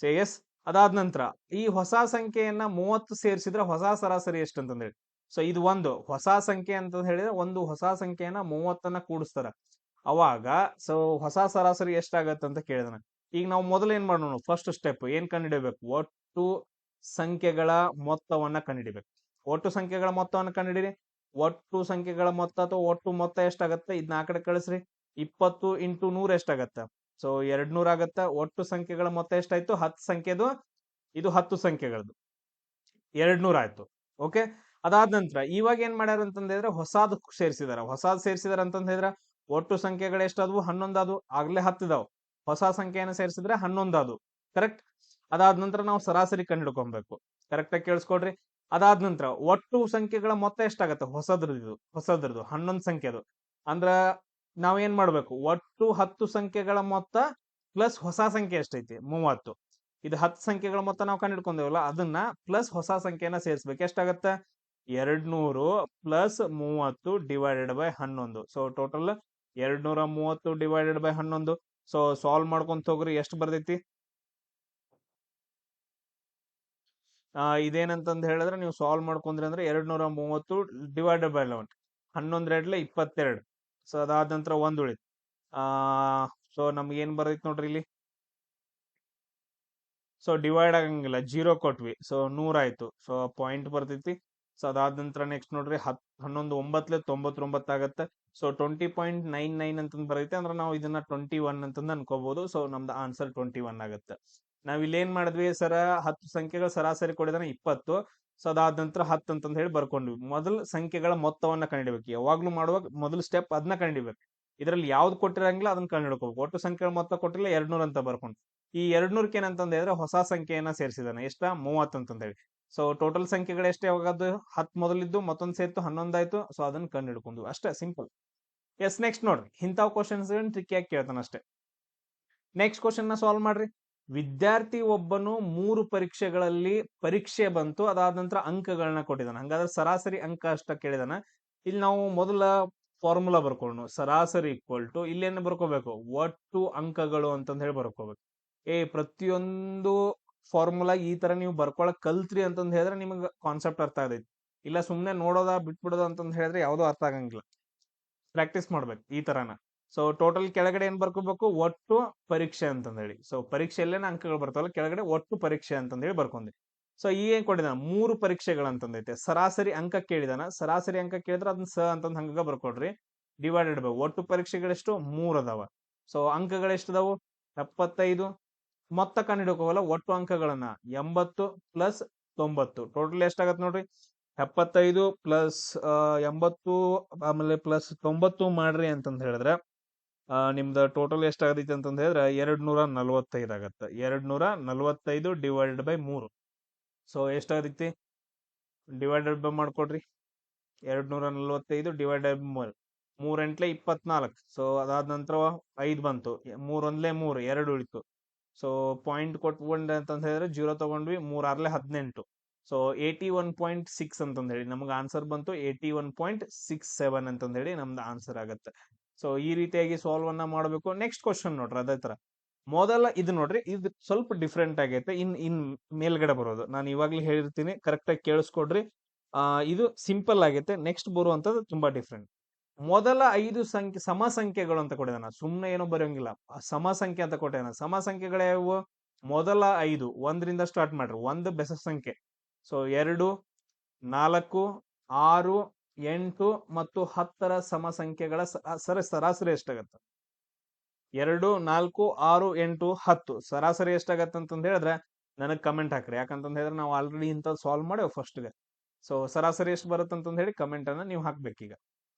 ಸೊ ಎಸ್ ಅದಾದ ನಂತರ ಈ ಹೊಸ ಸಂಖ್ಯೆಯನ್ನ ಮೂವತ್ತು ಸೇರಿಸಿದ್ರೆ ಹೊಸ ಸರಾಸರಿ ಎಷ್ಟು ಅಂತಂದೇಳಿ ಸೊ ಇದು ಒಂದು ಹೊಸ ಸಂಖ್ಯೆ ಅಂತ ಹೇಳಿದ್ರೆ ಒಂದು ಹೊಸ ಸಂಖ್ಯೆಯನ್ನ ಮೂವತ್ತನ್ನ ಕೂಡಿಸ್ತಾರ. ಅವಾಗ ಸೊ ಹೊಸ ಸರಾಸರಿ ಎಷ್ಟಾಗತ್ತೆ ಅಂತ ಕೇಳಿದಾನೆ ಈಗ ನಾವು ಮೊದಲು ಏನ್ ಮಾಡೋಣ ಫಸ್ಟ್ ಸ್ಟೆಪ್ ಏನ್ ಕಂಡುಹಿಡಬೇಕು? ಒಟ್ಟು ಸಂಖ್ಯೆಗಳ ಮೊತ್ತವನ್ನ ಕಂಡುಹಿಡಬೇಕು. ಒಟ್ಟು ಸಂಖ್ಯೆಗಳ ಮೊತ್ತವನ್ನ ಕಂಡುಹಿಡಿರಿ. ಒಟ್ಟು ಸಂಖ್ಯೆಗಳ ಮೊತ್ತ ಅಥವಾ ಒಟ್ಟು ಮೊತ್ತ ಎಷ್ಟಾಗತ್ತೆ? ಇದನ್ನ ಆ ಕಡೆ ಕಳಿಸ್ರಿ. ಇಪ್ಪತ್ತು ಇಂಟು ನೂರ್ ಎಷ್ಟಾಗತ್ತ? ಸೊ ಎರಡ್ ನೂರ ಆಗತ್ತ. ಒಟ್ಟು ಸಂಖ್ಯೆಗಳ ಮೊತ್ತ ಎಷ್ಟಾಯ್ತು? ಹತ್ತು ಸಂಖ್ಯೆದು, ಇದು ಹತ್ತು ಸಂಖ್ಯೆಗಳದ್ದು ಎರಡ್ ನೂರ ಆಯ್ತು. ಓಕೆ ಅದಾದ ನಂತರ ಇವಾಗ ಏನ್ ಮಾಡ್ಯಾರ ಅಂತಂದ್ರೆ ಹೊಸಾದ್ ಸೇರಿಸಿದಾರ. ಹೊಸಾದ್ ಸೇರಿಸಿದಾರ ಅಂತಂದ ಹೇಳಿದ್ರ ಒಟ್ಟು ಸಂಖ್ಯೆಗಳು ಎಷ್ಟಾದ್ವು? ಹನ್ನೊಂದಾದ್ವು. ಆಗ್ಲೇ ಹತ್ತಿದಾವ್ ಹೊಸ ಸಂಖ್ಯೆಯನ್ನು ಸೇರಿಸಿದ್ರೆ ಹನ್ನೊಂದಾದ್ವು. ಕರೆಕ್ಟ್ ಅದಾದ ನಂತರ ನಾವು ಸರಾಸರಿ ಕಂಡುಹಿಡ್ಕೊಬೇಕು ಕರೆಕ್ಟ್ ಆಗಿ ಕೇಳಿಸ್ಕೊಡ್ರಿ. ಅದಾದ ನಂತರ ಒಟ್ಟು ಸಂಖ್ಯೆಗಳ ಮೊತ್ತ ಎಷ್ಟಾಗತ್ತೆ? ಹೊಸದ್ರದ್ದು ಹೊಸದ್ರದ್ದು, ಹನ್ನೊಂದು ಸಂಖ್ಯೆದು. ಅಂದ್ರ ನಾವ್ ಏನ್ ಮಾಡ್ಬೇಕು? ಒಟ್ಟು ಹತ್ತು ಸಂಖ್ಯೆಗಳ ಮೊತ್ತ ಪ್ಲಸ್ ಹೊಸ ಸಂಖ್ಯೆ ಎಷ್ಟೈತಿ? ಮೂವತ್ತು. ಇದು ಹತ್ತು ಸಂಖ್ಯೆಗಳ ಮೊತ್ತ ನಾವು ಕಂಡಿಡ್ಕೊಂಡೇವಲ್ಲ, ಅದನ್ನ ಪ್ಲಸ್ ಹೊಸ ಸಂಖ್ಯೆನ ಸೇರಿಸ್ಬೇಕು. ಎಷ್ಟಾಗತ್ತೆ? ಎರಡ್ ನೂರು ಪ್ಲಸ್ ಮೂವತ್ತು ಡಿವೈಡೆಡ್ ಬೈ ಹನ್ನೊಂದು. ಸೊ ಟೋಟಲ್ ಎರಡ್ ನೂರ ಮೂವತ್ತು ಡಿವೈಡೆಡ್ ಬೈ ಹನ್ನೊಂದು. ಸೊ ಸಾಲ್ವ್ ಮಾಡ್ಕೊಂತ ಹೋಗ್ರಿ, ಎಷ್ಟು ಬರ್ತೈತಿ? ಆ, ಇದೇನಂತಂದ್ ಹೇಳಿದ್ರೆ, ನೀವು ಸಾಲ್ವ್ ಮಾಡ್ಕೊಂಡ್ರಿ ಅಂದ್ರೆ ಎರಡ್ ನೂರ ಮೂವತ್ತು ಡಿವೈಡೆಡ್ ಬೈ ಲೆವೆನ್ ಹನ್ನೊಂದ್ ಎರಡ್ಲೆ ಇಪ್ಪತ್ತೆರಡು. ಸೊ, ಅದಾದ ನಂತರ ಒಂದು ಉಳಿತು. ಆ, ಸೊ, ನಮ್ಗೆ ಏನು ಬರ್ತೈತಿ ನೋಡ್ರಿ ಇಲ್ಲಿ? ಸೊ ಡಿವೈಡ್ ಆಗಂಗಿಲ್ಲ. ಜೀರೋ ಕೊಟ್ವಿ. ಸೊ, ನೂರ ಆಯ್ತು. ಸೊ ಪಾಯಿಂಟ್ ಬರ್ತೈತಿ. ಸೊ, ಅದಾದ ನಂತರ ನೆಕ್ಸ್ಟ್ ನೋಡ್ರಿ ಹತ್, ಹನ್ನೊಂದು ಒಂಬತ್ತಲೆ ತೊಂಬತ್ತೊಂಬತ್ತು ಆಗುತ್ತೆ. So twenty point nine nine ಅಂತಂದು ಬರುತ್ತೆ ಅಂದ್ರೆ ನಾವು ಇದನ್ನ ಟ್ವೆಂಟಿ ಒನ್ ಅಂತಂದು ಅನ್ಕೋಬಹುದು ಸೊ, ನಮ್ದು ಆನ್ಸರ್ ಟ್ವೆಂಟಿ ಒನ್ ಆಗುತ್ತೆ. ನಾವ್ ಇಲ್ಲಿ ಏನ್ ಮಾಡಿದ್ವಿ ಸರ, ಹತ್ತು ಸಂಖ್ಯೆಗಳ ಸರಾಸರಿ ಕೊಡಿದ್ರೆ ಇಪ್ಪತ್ತು. ಸೊ ಅದಾದ ನಂತರ ಹತ್ತು ಅಂತಂದು ಹೇಳಿ ಬರ್ಕೊಂಡ್ವಿ. ಮೊದಲು ಸಂಖ್ಯೆಗಳ ಮೊತ್ತವನ್ನ ಕಂಡಿಡ್ಬೇಕು. ಯಾವಾಗ್ಲೂ ಮಾಡುವಾಗ ಮೊದಲು ಸ್ಟೆಪ್ ಅದನ್ನ ಕಂಡಿಡ್ಬೇಕು. ಇದರಲ್ಲಿ ಯಾವ್ದು ಕೊಟ್ಟಿರಂಗಿಲ್ಲ ಅದನ್ನ ಕಂಡಿಡ್ಕೋಬೇಕು. ಒಟ್ಟು ಸಂಖ್ಯೆಗಳ ಮೊತ್ತ ಕೊಟ್ಟಿಲ್ಲ ಎರಡ್ನೂರ್ ಅಂತ ಬರ್ಕೊಂಡು ಈ ಎರಡ್ ಏನಂತಂದ್ ಹೇಳಿದ್ರೆ ಹೊಸ ಸಂಖ್ಯೆಯನ್ನ ಸೇರಿಸಿದಾನೆ ಎಷ್ಟ? ಮೂವತ್ ಅಂತ ಹೇಳಿ. ಸೊ ಟೋಟಲ್ ಸಂಖ್ಯೆಗಳು ಎಷ್ಟೇ ಯಾವಾಗದು ಹತ್ ಮೊದಲಿದ್ದು, ಮತ್ತೊಂದ್ ಸೇರ್ತು, ಹನ್ನೊಂದಾಯ್ತು. ಸೊ ಅದನ್ನ ಕಂಡು ಹಿಡ್ಕೊಂಡು ಅಷ್ಟೇ ಸಿಂಪಲ್ ಎಸ್ ನೆಕ್ಸ್ಟ್ ನೋಡ್ರಿ. ಇಂಥವ್ ಕ್ವಶನ್ಸ್ ಯಾಕೆ ಕೇಳ್ತಾನ ಅಷ್ಟೇ. ನೆಕ್ಸ್ಟ್ ಕ್ವಶನ್ನ ಸಾಲ್ವ್ ಮಾಡ್ರಿ. ವಿದ್ಯಾರ್ಥಿ ಒಬ್ಬನು ಮೂರು ಪರೀಕ್ಷೆಗಳಲ್ಲಿ ಪರೀಕ್ಷೆ ಬಂತು, ಅದಾದ ನಂತರ ಅಂಕಗಳನ್ನ ಕೊಟ್ಟಿದ್ದಾನೆ ಹಂಗಾದ್ರೆ ಸರಾಸರಿ ಅಂಕ ಅಷ್ಟ ಕೇಳಿದಾನ. ಇಲ್ಲಿ ನಾವು ಮೊದಲ ಫಾರ್ಮುಲಾ ಬರ್ಕೊಂಡು ಸರಾಸರಿ ಈಕ್ವಲ್ ಟು ಇಲ್ಲೇನು ಬರ್ಕೋಬೇಕು? ಒಟ್ಟು ಅಂಕಗಳು ಅಂತಂದ ಹೇಳಿ ಬರ್ಕೋಬೇಕು. ಏ, ಪ್ರತಿಯೊಂದು ಫಾರ್ಮುಲಾ ಈ ತರ ನೀವು ಬರ್ಕೊಳಕ್ ಕಲ್ತ್ರಿ ಅಂತಂದ್ ಹೇಳಿದ್ರೆ ನಿಮಗೆ ಕಾನ್ಸೆಪ್ಟ್ ಅರ್ಥ ಆಗೈತಿ ಇಲ್ಲ ಸುಮ್ನೆ ನೋಡೋದ ಬಿಟ್ಬಿಡೋದ ಅಂತಂದ್ ಹೇಳಿದ್ರೆ ಯಾವ್ದೋ ಅರ್ಥ ಆಗಂಗಿಲ್ಲ. ಪ್ರಾಕ್ಟೀಸ್ ಮಾಡ್ಬೇಕು ಈ ತರನ. ಸೊ ಟೋಟಲ್ ಕೆಳಗಡೆ ಏನ್ ಬರ್ಕೋಬೇಕು? ಒಟ್ಟು ಪರೀಕ್ಷೆ ಅಂತಂದೇಳಿ. ಸೊ ಪರೀಕ್ಷೆಯಲ್ಲೇನ ಅಂಕಗಳು ಬರ್ತಾವಲ್ಲ, ಕೆಳಗಡೆ ಒಟ್ಟು ಪರೀಕ್ಷೆ ಅಂತಂದೇಳಿ ಬರ್ಕೊಂಡಿ ಸೊ ಈ ಏನ್ ಕೊಟ್ಟಿದ್ದಾನ ಮೂರು ಪರೀಕ್ಷೆಗಳು ಅಂತಂದೈತೆ ಸರಾಸರಿ ಅಂಕ ಕೇಳಿದಾನ. ಸರಾಸರಿ ಅಂಕ ಕೇಳಿದ್ರೆ ಅದನ್ನ ಸ ಅಂತಂದ್ ಹಂಗ ಬರ್ಕೊಡ್ರಿ. ಡಿವೈಡೆಡ್ ಬೈ ಒಟ್ಟು ಪರೀಕ್ಷೆಗಳೆಷ್ಟು? ಮೂರ್ ಅದಾವ. ಸೊ ಅಂಕಗಳೆಷ್ಟದಾವು? ಎಪ್ಪತ್ತೈದು. ಮೊತ್ತ ಕಂಡಿಡ್ಕೋವಲ್ಲ ಒಟ್ಟು ಅಂಕಗಳನ್ನ. ಎಂಬತ್ತು ಪ್ಲಸ್ ತೊಂಬತ್ತು. ಟೋಟಲ್ ಎಷ್ಟಾಗತ್ತೆ ನೋಡ್ರಿ? ಎಪ್ಪತ್ತೈದು ಪ್ಲಸ್ ಎಂಬತ್ತು, ಆಮೇಲೆ ಪ್ಲಸ್ ತೊಂಬತ್ತು ಮಾಡ್ರಿ ಅಂತಂದ ಹೇಳಿದ್ರೆ ನಿಮ್ದ ಟೋಟಲ್ ಎಷ್ಟಾಗತ್ತೆ ಅಂತಂದ್ ಹೇಳಿದ್ರೆ ಎರಡ್ ನೂರ ನಲ್ವತ್ತೈದು ಆಗತ್ತೆ. ಎರಡ್ ನೂರ ನಲ್ವತ್ತೈದು ಡಿವೈಡೆಡ್ ಬೈ ಮೂರು. ಸೊ ಎಷ್ಟಾಗೈತಿ ಡಿವೈಡೆಡ್ ಬೈ ಮಾಡಿಕೊಡ್ರಿ. ಎರಡ್ ನೂರ ನಲ್ವತ್ತೈದು ಡಿವೈಡೆಡ್ ಮೂರ್ ಮೂರ್. ಎಂಟ್ಲೆ ಇಪ್ಪತ್ನಾಲ್ಕು. ಸೊ ಅದಾದ ನಂತರ ಐದು ಬಂತು. ಮೂರ್ ಒಂದ್ಲೆ ಮೂರು, ಎರಡು ಉಳಿತು. ಸೊ ಪಾಯಿಂಟ್ ಕೊಟ್ಕೊಂಡೆ ಅಂತ ಹೇಳಿದ್ರೆ ಜೀರೋ ತಗೊಂಡ್ವಿ ಮೂರ್ ಆರ್ಲೆ ಹದಿನೆಂಟು. So eighty one point six ಅಂತಂದ್ ಹೇಳಿ. ನಮ್ಗೆ ಆನ್ಸರ್ ಬಂತು eighty one point six seven ಅಂತಂದ್ ಹೇಳಿ ನಮ್ದು ಆನ್ಸರ್ ಆಗುತ್ತೆ. ಸೊ ಈ ರೀತಿಯಾಗಿ ಸಾಲ್ವ್ ಅನ್ನ ಮಾಡಬೇಕು. ನೆಕ್ಸ್ಟ್ ಕ್ವಶನ್ ನೋಡ್ರಿ, ಅದೇ ತರ. ಮೊದಲ ಇದು ನೋಡ್ರಿ, ಇದು ಸ್ವಲ್ಪ ಡಿಫ್ರೆಂಟ್ ಆಗೈತೆ. ಇನ್ ಇನ್ ಮೇಲ್ಗಡೆ ಬರೋದು. ನಾನು ಇವಾಗ್ಲೇ ಹೇಳಿರ್ತೀನಿ ಕರೆಕ್ಟ್ ಆಗಿ ಕೇಳಿಸ್ಕೊಡ್ರಿ. ಇದು ಸಿಂಪಲ್ ಆಗೈತೆ. ನೆಕ್ಸ್ಟ್ ಬರುವಂತದ್ದು ತುಂಬಾ ಡಿಫ್ರೆಂಟ್ ಮೊದಲ ಐದು ಸಂಖ್ಯೆ ಸಮ ಸಂಖ್ಯೆಗಳು ಅಂತ ನಾನು ಸುಮ್ಮನೆ ಏನೋ ಬರೆಯಂಗಿಲ್ಲ. ಸಮ ಸಂಖ್ಯೆ ಅಂತ ಕೊಟ್ಟಿದ್ದಾನ ಸಮ ಸಂಖ್ಯೆಗಳು ಮೊದಲ ಐದು, ಒಂದರಿಂದ ಸ್ಟಾರ್ಟ್ ಮಾಡ್ರಿ. ಒಂದು ಬೆಸ ಸಂಖ್ಯೆ. ಸೊ ಎರಡು, ನಾಲ್ಕು, ಆರು ಎಂಟು ಮತ್ತು ಹತ್ತರ ಸಮ ಸಂಖ್ಯೆಗಳ ಸ- ಸರ, ಸರಾಸರಿ ಎಷ್ಟಾಗತ್ತೆ? ಎರಡು, ನಾಲ್ಕು, ಆರು, ಎಂಟು, ಹತ್ತು. ಸರಾಸರಿ ಎಷ್ಟಾಗತ್ತೆ ಅಂತಂದು ಹೇಳಿದ್ರೆ ನನಗೆ ಕಮೆಂಟ್ ಹಾಕ್ರಿ. ಯಾಕಂತಂದು ಹೇಳಿದ್ರೆ ನಾವು ಆಲ್ರೆಡಿ ಇಂಥದ್ದು ಸಾಲ್ವ್ ಮಾಡೇವು ಫಸ್ಟ್ಗೆ ಸೊ ಸರಾಸರಿ ಎಷ್ಟು ಬರುತ್ತೆ ಅಂತಂದು ಹೇಳಿ ಕಮೆಂಟ್ ಅನ್ನ ನೀವು ಹಾಕ್ಬೇಕೀಗ.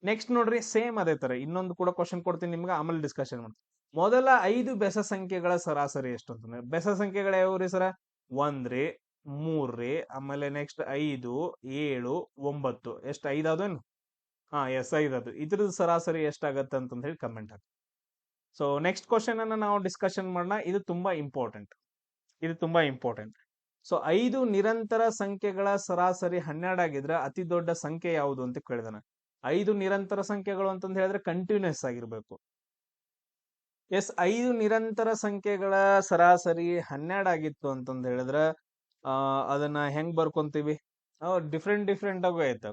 ನೆಕ್ಸ್ಟ್ ನೋಡ್ರಿ ಸೇಮ್ ಅದೇ ತರ. ಇನ್ನೊಂದು ಕೂಡ ಕ್ವಶನ್ ಕೊಡ್ತೀನಿ ನಿಮ್ಗೆ, ಆಮೇಲೆ ಡಿಸ್ಕಷನ್ ಮಾಡ್ತೀನಿ. ಮೊದಲ ಐದು ಬೆಸ ಸಂಖ್ಯೆಗಳ ಸರಾಸರಿ ಎಷ್ಟು ಅಂತಂದ್ರೆ, ಬೆಸ ಸಂಖ್ಯೆಗಳ ಯಾವ್ರಿ ಸರ? ಒಂದ್ರಿ ಮೂರ್ರಿ, ಆಮೇಲೆ ನೆಕ್ಸ್ಟ್ ಐದು, ಏಳು, ಒಂಬತ್ತು. ಎಷ್ಟು ಐದಾದೇನು ಹಾ, ಎಸ್ ಐದದು ಇದ್ರದ್ದು ಸರಾಸರಿ ಎಷ್ಟಾಗತ್ತೆ ಅಂತಂದ್ ಹೇಳಿ ಕಮೆಂಟ್ ಹಾಕಿ ಸೊ ನೆಕ್ಸ್ಟ್ ಕ್ವಶನ್ ಅನ್ನ ನಾವು ಡಿಸ್ಕಷನ್ ಮಾಡೋಣ. ಇದು ತುಂಬಾ ಇಂಪಾರ್ಟೆಂಟ್ ಇದು ತುಂಬಾ ಇಂಪಾರ್ಟೆಂಟ್ ಸೊ ಐದು ನಿರಂತರ ಸಂಖ್ಯೆಗಳ ಸರಾಸರಿ ಹನ್ನೆರಡು ಆಗಿದ್ರೆ ಅತಿ ದೊಡ್ಡ ಸಂಖ್ಯೆ ಯಾವುದು ಅಂತ ಕೇಳಿದಾನೆ ಐದು ನಿರಂತರ ಸಂಖ್ಯೆಗಳು ಅಂತಂದ್ ಹೇಳಿದ್ರೆ ಕಂಟಿನ್ಯೂಸ್ ಆಗಿರ್ಬೇಕು. ಎಸ್, ಐದು ನಿರಂತರ ಸಂಖ್ಯೆಗಳ ಸರಾಸರಿ ಹನ್ನೆರಡು ಆಗಿತ್ತು ಅಂತಂದ್ ಹೇಳಿದ್ರೆ ಅದನ್ನ ಹೆಂಗ್ ಬರ್ಕೊಂತೀವಿ? ಡಿಫ್ರೆಂಟ್ ಡಿಫ್ರೆಂಟ್ ಆಗು ಐತ.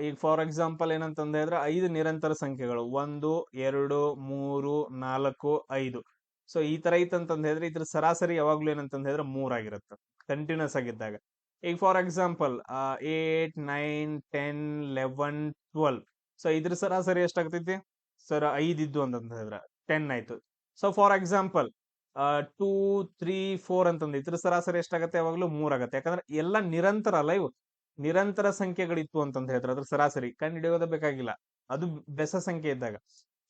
ಈಗ ಫಾರ್ ಎಕ್ಸಾಂಪಲ್ ಏನಂತಂದ ಹೇಳಿದ್ರೆ ಐದು ನಿರಂತರ ಸಂಖ್ಯೆಗಳು. ಒಂದು, ಎರಡು, ಮೂರು, ನಾಲ್ಕು, ಐದು. ಸೊ ಈ ತರ ಐತಂತಂದ್ ಹೇಳಿದ್ರೆ ಇದ್ರ ಸರಾಸರಿ ಯಾವಾಗ್ಲೂ ಏನಂತಂದ ಹೇಳಿದ್ರೆ ಮೂರ್ ಆಗಿರುತ್ತೆ. ಕಂಟಿನ್ಯೂಸ್ ಆಗಿದ್ದಾಗ. ಈಗ for example eight nine ten eleven twelve so ಇದ್ರ ಸರಾಸರಿ ಎಷ್ಟಾಗ್ತೈತಿ? ಸರ್ ಐದಿದ್ದು ಅಂತಂದ್ ಹೇಳಿದ್ರೆ ಟೆನ್ ಆಯ್ತು. So for example two three four ಅಂತಂದು. ಇದ್ರ ಸರಾಸರಿ ಎಷ್ಟಾಗತ್ತೆ? ಯಾವಾಗಲೂ ಮೂರ್ ಆಗತ್ತೆ. ಯಾಕಂದ್ರೆ ಎಲ್ಲ ನಿರಂತರ ಅಲ್ಲ ಇವು. ನಿರಂತರ ಸಂಖ್ಯೆಗಳಿತ್ತು ಅಂತಂದು ಹೇಳ್ತಾರೆ. ಅದ್ರ ಸರಾಸರಿ. ಕಂಡು ಹಿಡಿಯೋದ ಬೇಕಾಗಿಲ್ಲ. ಅದು ಬೆಸ ಸಂಖ್ಯೆ ಇದ್ದಾಗ.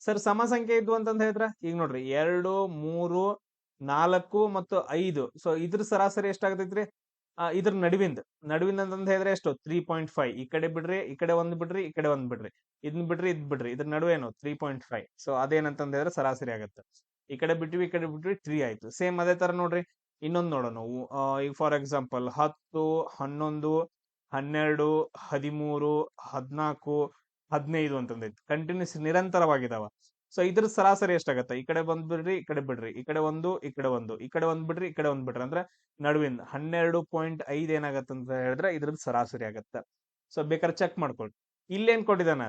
ಸರ್, ಸಮ ಸಂಖ್ಯೆ ಇದ್ವು ಅಂತಂದ ಹೇಳಿದ್ರೆ? ಈಗ ನೋಡ್ರಿ. ಎರಡು, ಮೂರು, ನಾಲ್ಕು ಮತ್ತು ಐದು. ಸೊ ಇದ್ರ ಸರಾಸರಿ ಎಷ್ಟಾಗತೈತ್ರಿ? ಇದ್ರ ನಡುವಿಂದ. ನಡುವಿಂದ ಅಂತಂದ ಹೇಳಿದ್ರೆ ಎಷ್ಟು? ತ್ರೀ ಪಾಯಿಂಟ್ ಫೈವ್ ಈ ಕಡೆ ಬಿಡ್ರಿ, ಈ ಕಡೆ ಒಂದ್ ಬಿಡ್ರಿ, ಈ ಕಡೆ ಒಂದ್ ಬಿಡ್ರಿ. ಇದನ್ ಬಿಡ್ರಿ ಇದ್ ಬಿಡ್ರಿ. ಇದ್ರ ನಡುವೆ ಏನು? ತ್ರೀ ಪಾಯಿಂಟ್ ಫೈವ್ ಸೊ ಅದೇನಂತಂದ್ರೆ ಸರಾಸರಿ ಆಗತ್ತೆ. ಈ ಕಡೆ ಬಿಟ್ವಿ, ಈ ಕಡೆ ಬಿಟ್ವಿ ತ್ರೀ ಆಯ್ತು. ಸೇಮ್ ಅದೇ ತರ ನೋಡ್ರಿ. ಇನ್ನೊಂದು ನೋಡೋಣ ಈಗ ಫಾರ್ ಎಕ್ಸಾಂಪಲ್ ಹತ್ತು, ಹನ್ನೊಂದು, ಹನ್ನೆರಡು, ಹದಿಮೂರು, ಹದಿನಾಲ್ಕು, ಹದಿನೈದು ಅಂತಂದೈತಿ ಕಂಟಿನ್ಯೂಸ್ ನಿರಂತರವಾಗಿದಾವ. ಸೊ ಇದ್ರ ಸರಾಸರಿ ಎಷ್ಟಾಗತ್ತೆ? ಈ ಕಡೆ ಬಂದ್ಬಿಡ್ರಿ, ಈ ಕಡೆ ಬಿಡ್ರಿ. ಈ ಕಡೆ ಒಂದು, ಈ ಕಡೆ ಒಂದು. ಈ ಕಡೆ ಒಂದ್ ಬಿಡ್ರಿ, ಈ ಕಡೆ ಒಂದ್ ಬಿಡ್ರಿ. ಅಂದ್ರೆ ನಡುವಿನ ಹನ್ನೆರಡು ಪಾಯಿಂಟ್ ಐದ್ ಏನಾಗತ್ತೆ ಅಂತ ಹೇಳಿದ್ರೆ ಇದ್ರದ್ದು ಸರಾಸರಿ ಆಗತ್ತೆ. ಸೊ ಬೇಕಾದ್ರೆ ಚೆಕ್ ಮಾಡ್ಕೊಳ್ಳಿ. ಇಲ್ಲೇನ್ ಕೊಟ್ಟಿದ್ದಾನ?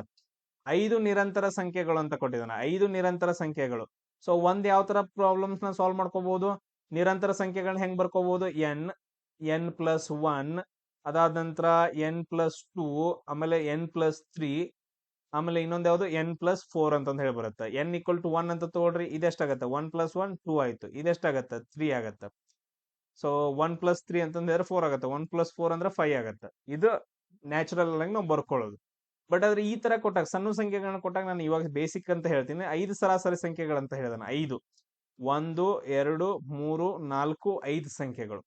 ಐದು ನಿರಂತರ ಸಂಖ್ಯೆಗಳು ಅಂತ ಕೊಟ್ಟಿದ್ದಾನೆ. ಐದು ನಿರಂತರ ಸಂಖ್ಯೆಗಳು. ಸೊ ಒಂದ್ ಯಾವ ತರ ಪ್ರಾಬ್ಲಮ್ಸ್ನ ಸಾಲ್ವ್ ಮಾಡ್ಕೋಬಹುದು ನಿರಂತರ ಸಂಖ್ಯೆಗಳನ್ನ ಹೆಂಗ್ ಬರ್ಕೋಬಹುದು ಎನ್ ಎನ್ ಪ್ಲಸ್ ಒನ್ ಅದಾದ ನಂತರ ಎನ್ ಪ್ಲಸ್ ಟೂ ಆಮೇಲೆ ಎನ್ ಪ್ಲಸ್ ತ್ರೀ ಆಮೇಲೆ ಇನ್ನೊಂದ್ ಯಾವ್ದು? ಎನ್ ಪ್ಲಸ್ ಫೋರ್ ಅಂತ ಹೇಳಿ ಬರುತ್ತೆ. ಎನ್ ಈಕ್ವಲ್ ಟು ಒನ್ ಅಂತ ತಗೊಳ್ರಿ, ಇದೆಷ್ಟಾಗತ್ತೆ? ಒನ್ ಪ್ಲಸ್ ಒನ್ ಟೂ ಆಯ್ತು. ಇದೆಷ್ಟಾಗತ್ತೆ? ತ್ರೀ ಆಗತ್ತೆ. ಸೊ ಒನ್ ಪ್ಲಸ್ ತ್ರೀ ಅಂತಂದ್ರೆ ಫೋರ್ ಆಗತ್ತೆ. ಒನ್ ಪ್ಲಸ್ ಫೋರ್ ಅಂದ್ರೆ ಫೈವ್ ಆಗತ್ತೆ. ಇದು ನ್ಯಾಚುರಲ್ ಆಗಿ ನಾವು ಬರ್ಕೊಳ್ಳೋದು. ಬಟ್ ಆದ್ರೆ ಈ ತರ ಕೊಟ್ಟಾಗ, ಸಣ್ಣ ಸಂಖ್ಯೆಗಳನ್ನ ಕೊಟ್ಟಾಗ ನಾನು ಇವಾಗ ಬೇಸಿಕ್ ಅಂತ ಹೇಳ್ತೀನಿ. ಐದು ಸರಾಸರಿ ಸಂಖ್ಯೆಗಳಂತ ಹೇಳಿದಾನೆ. ಐದು, ಒಂದು, ಎರಡು, ಮೂರು, ನಾಲ್ಕು, ಐದು ಸಂಖ್ಯೆಗಳು.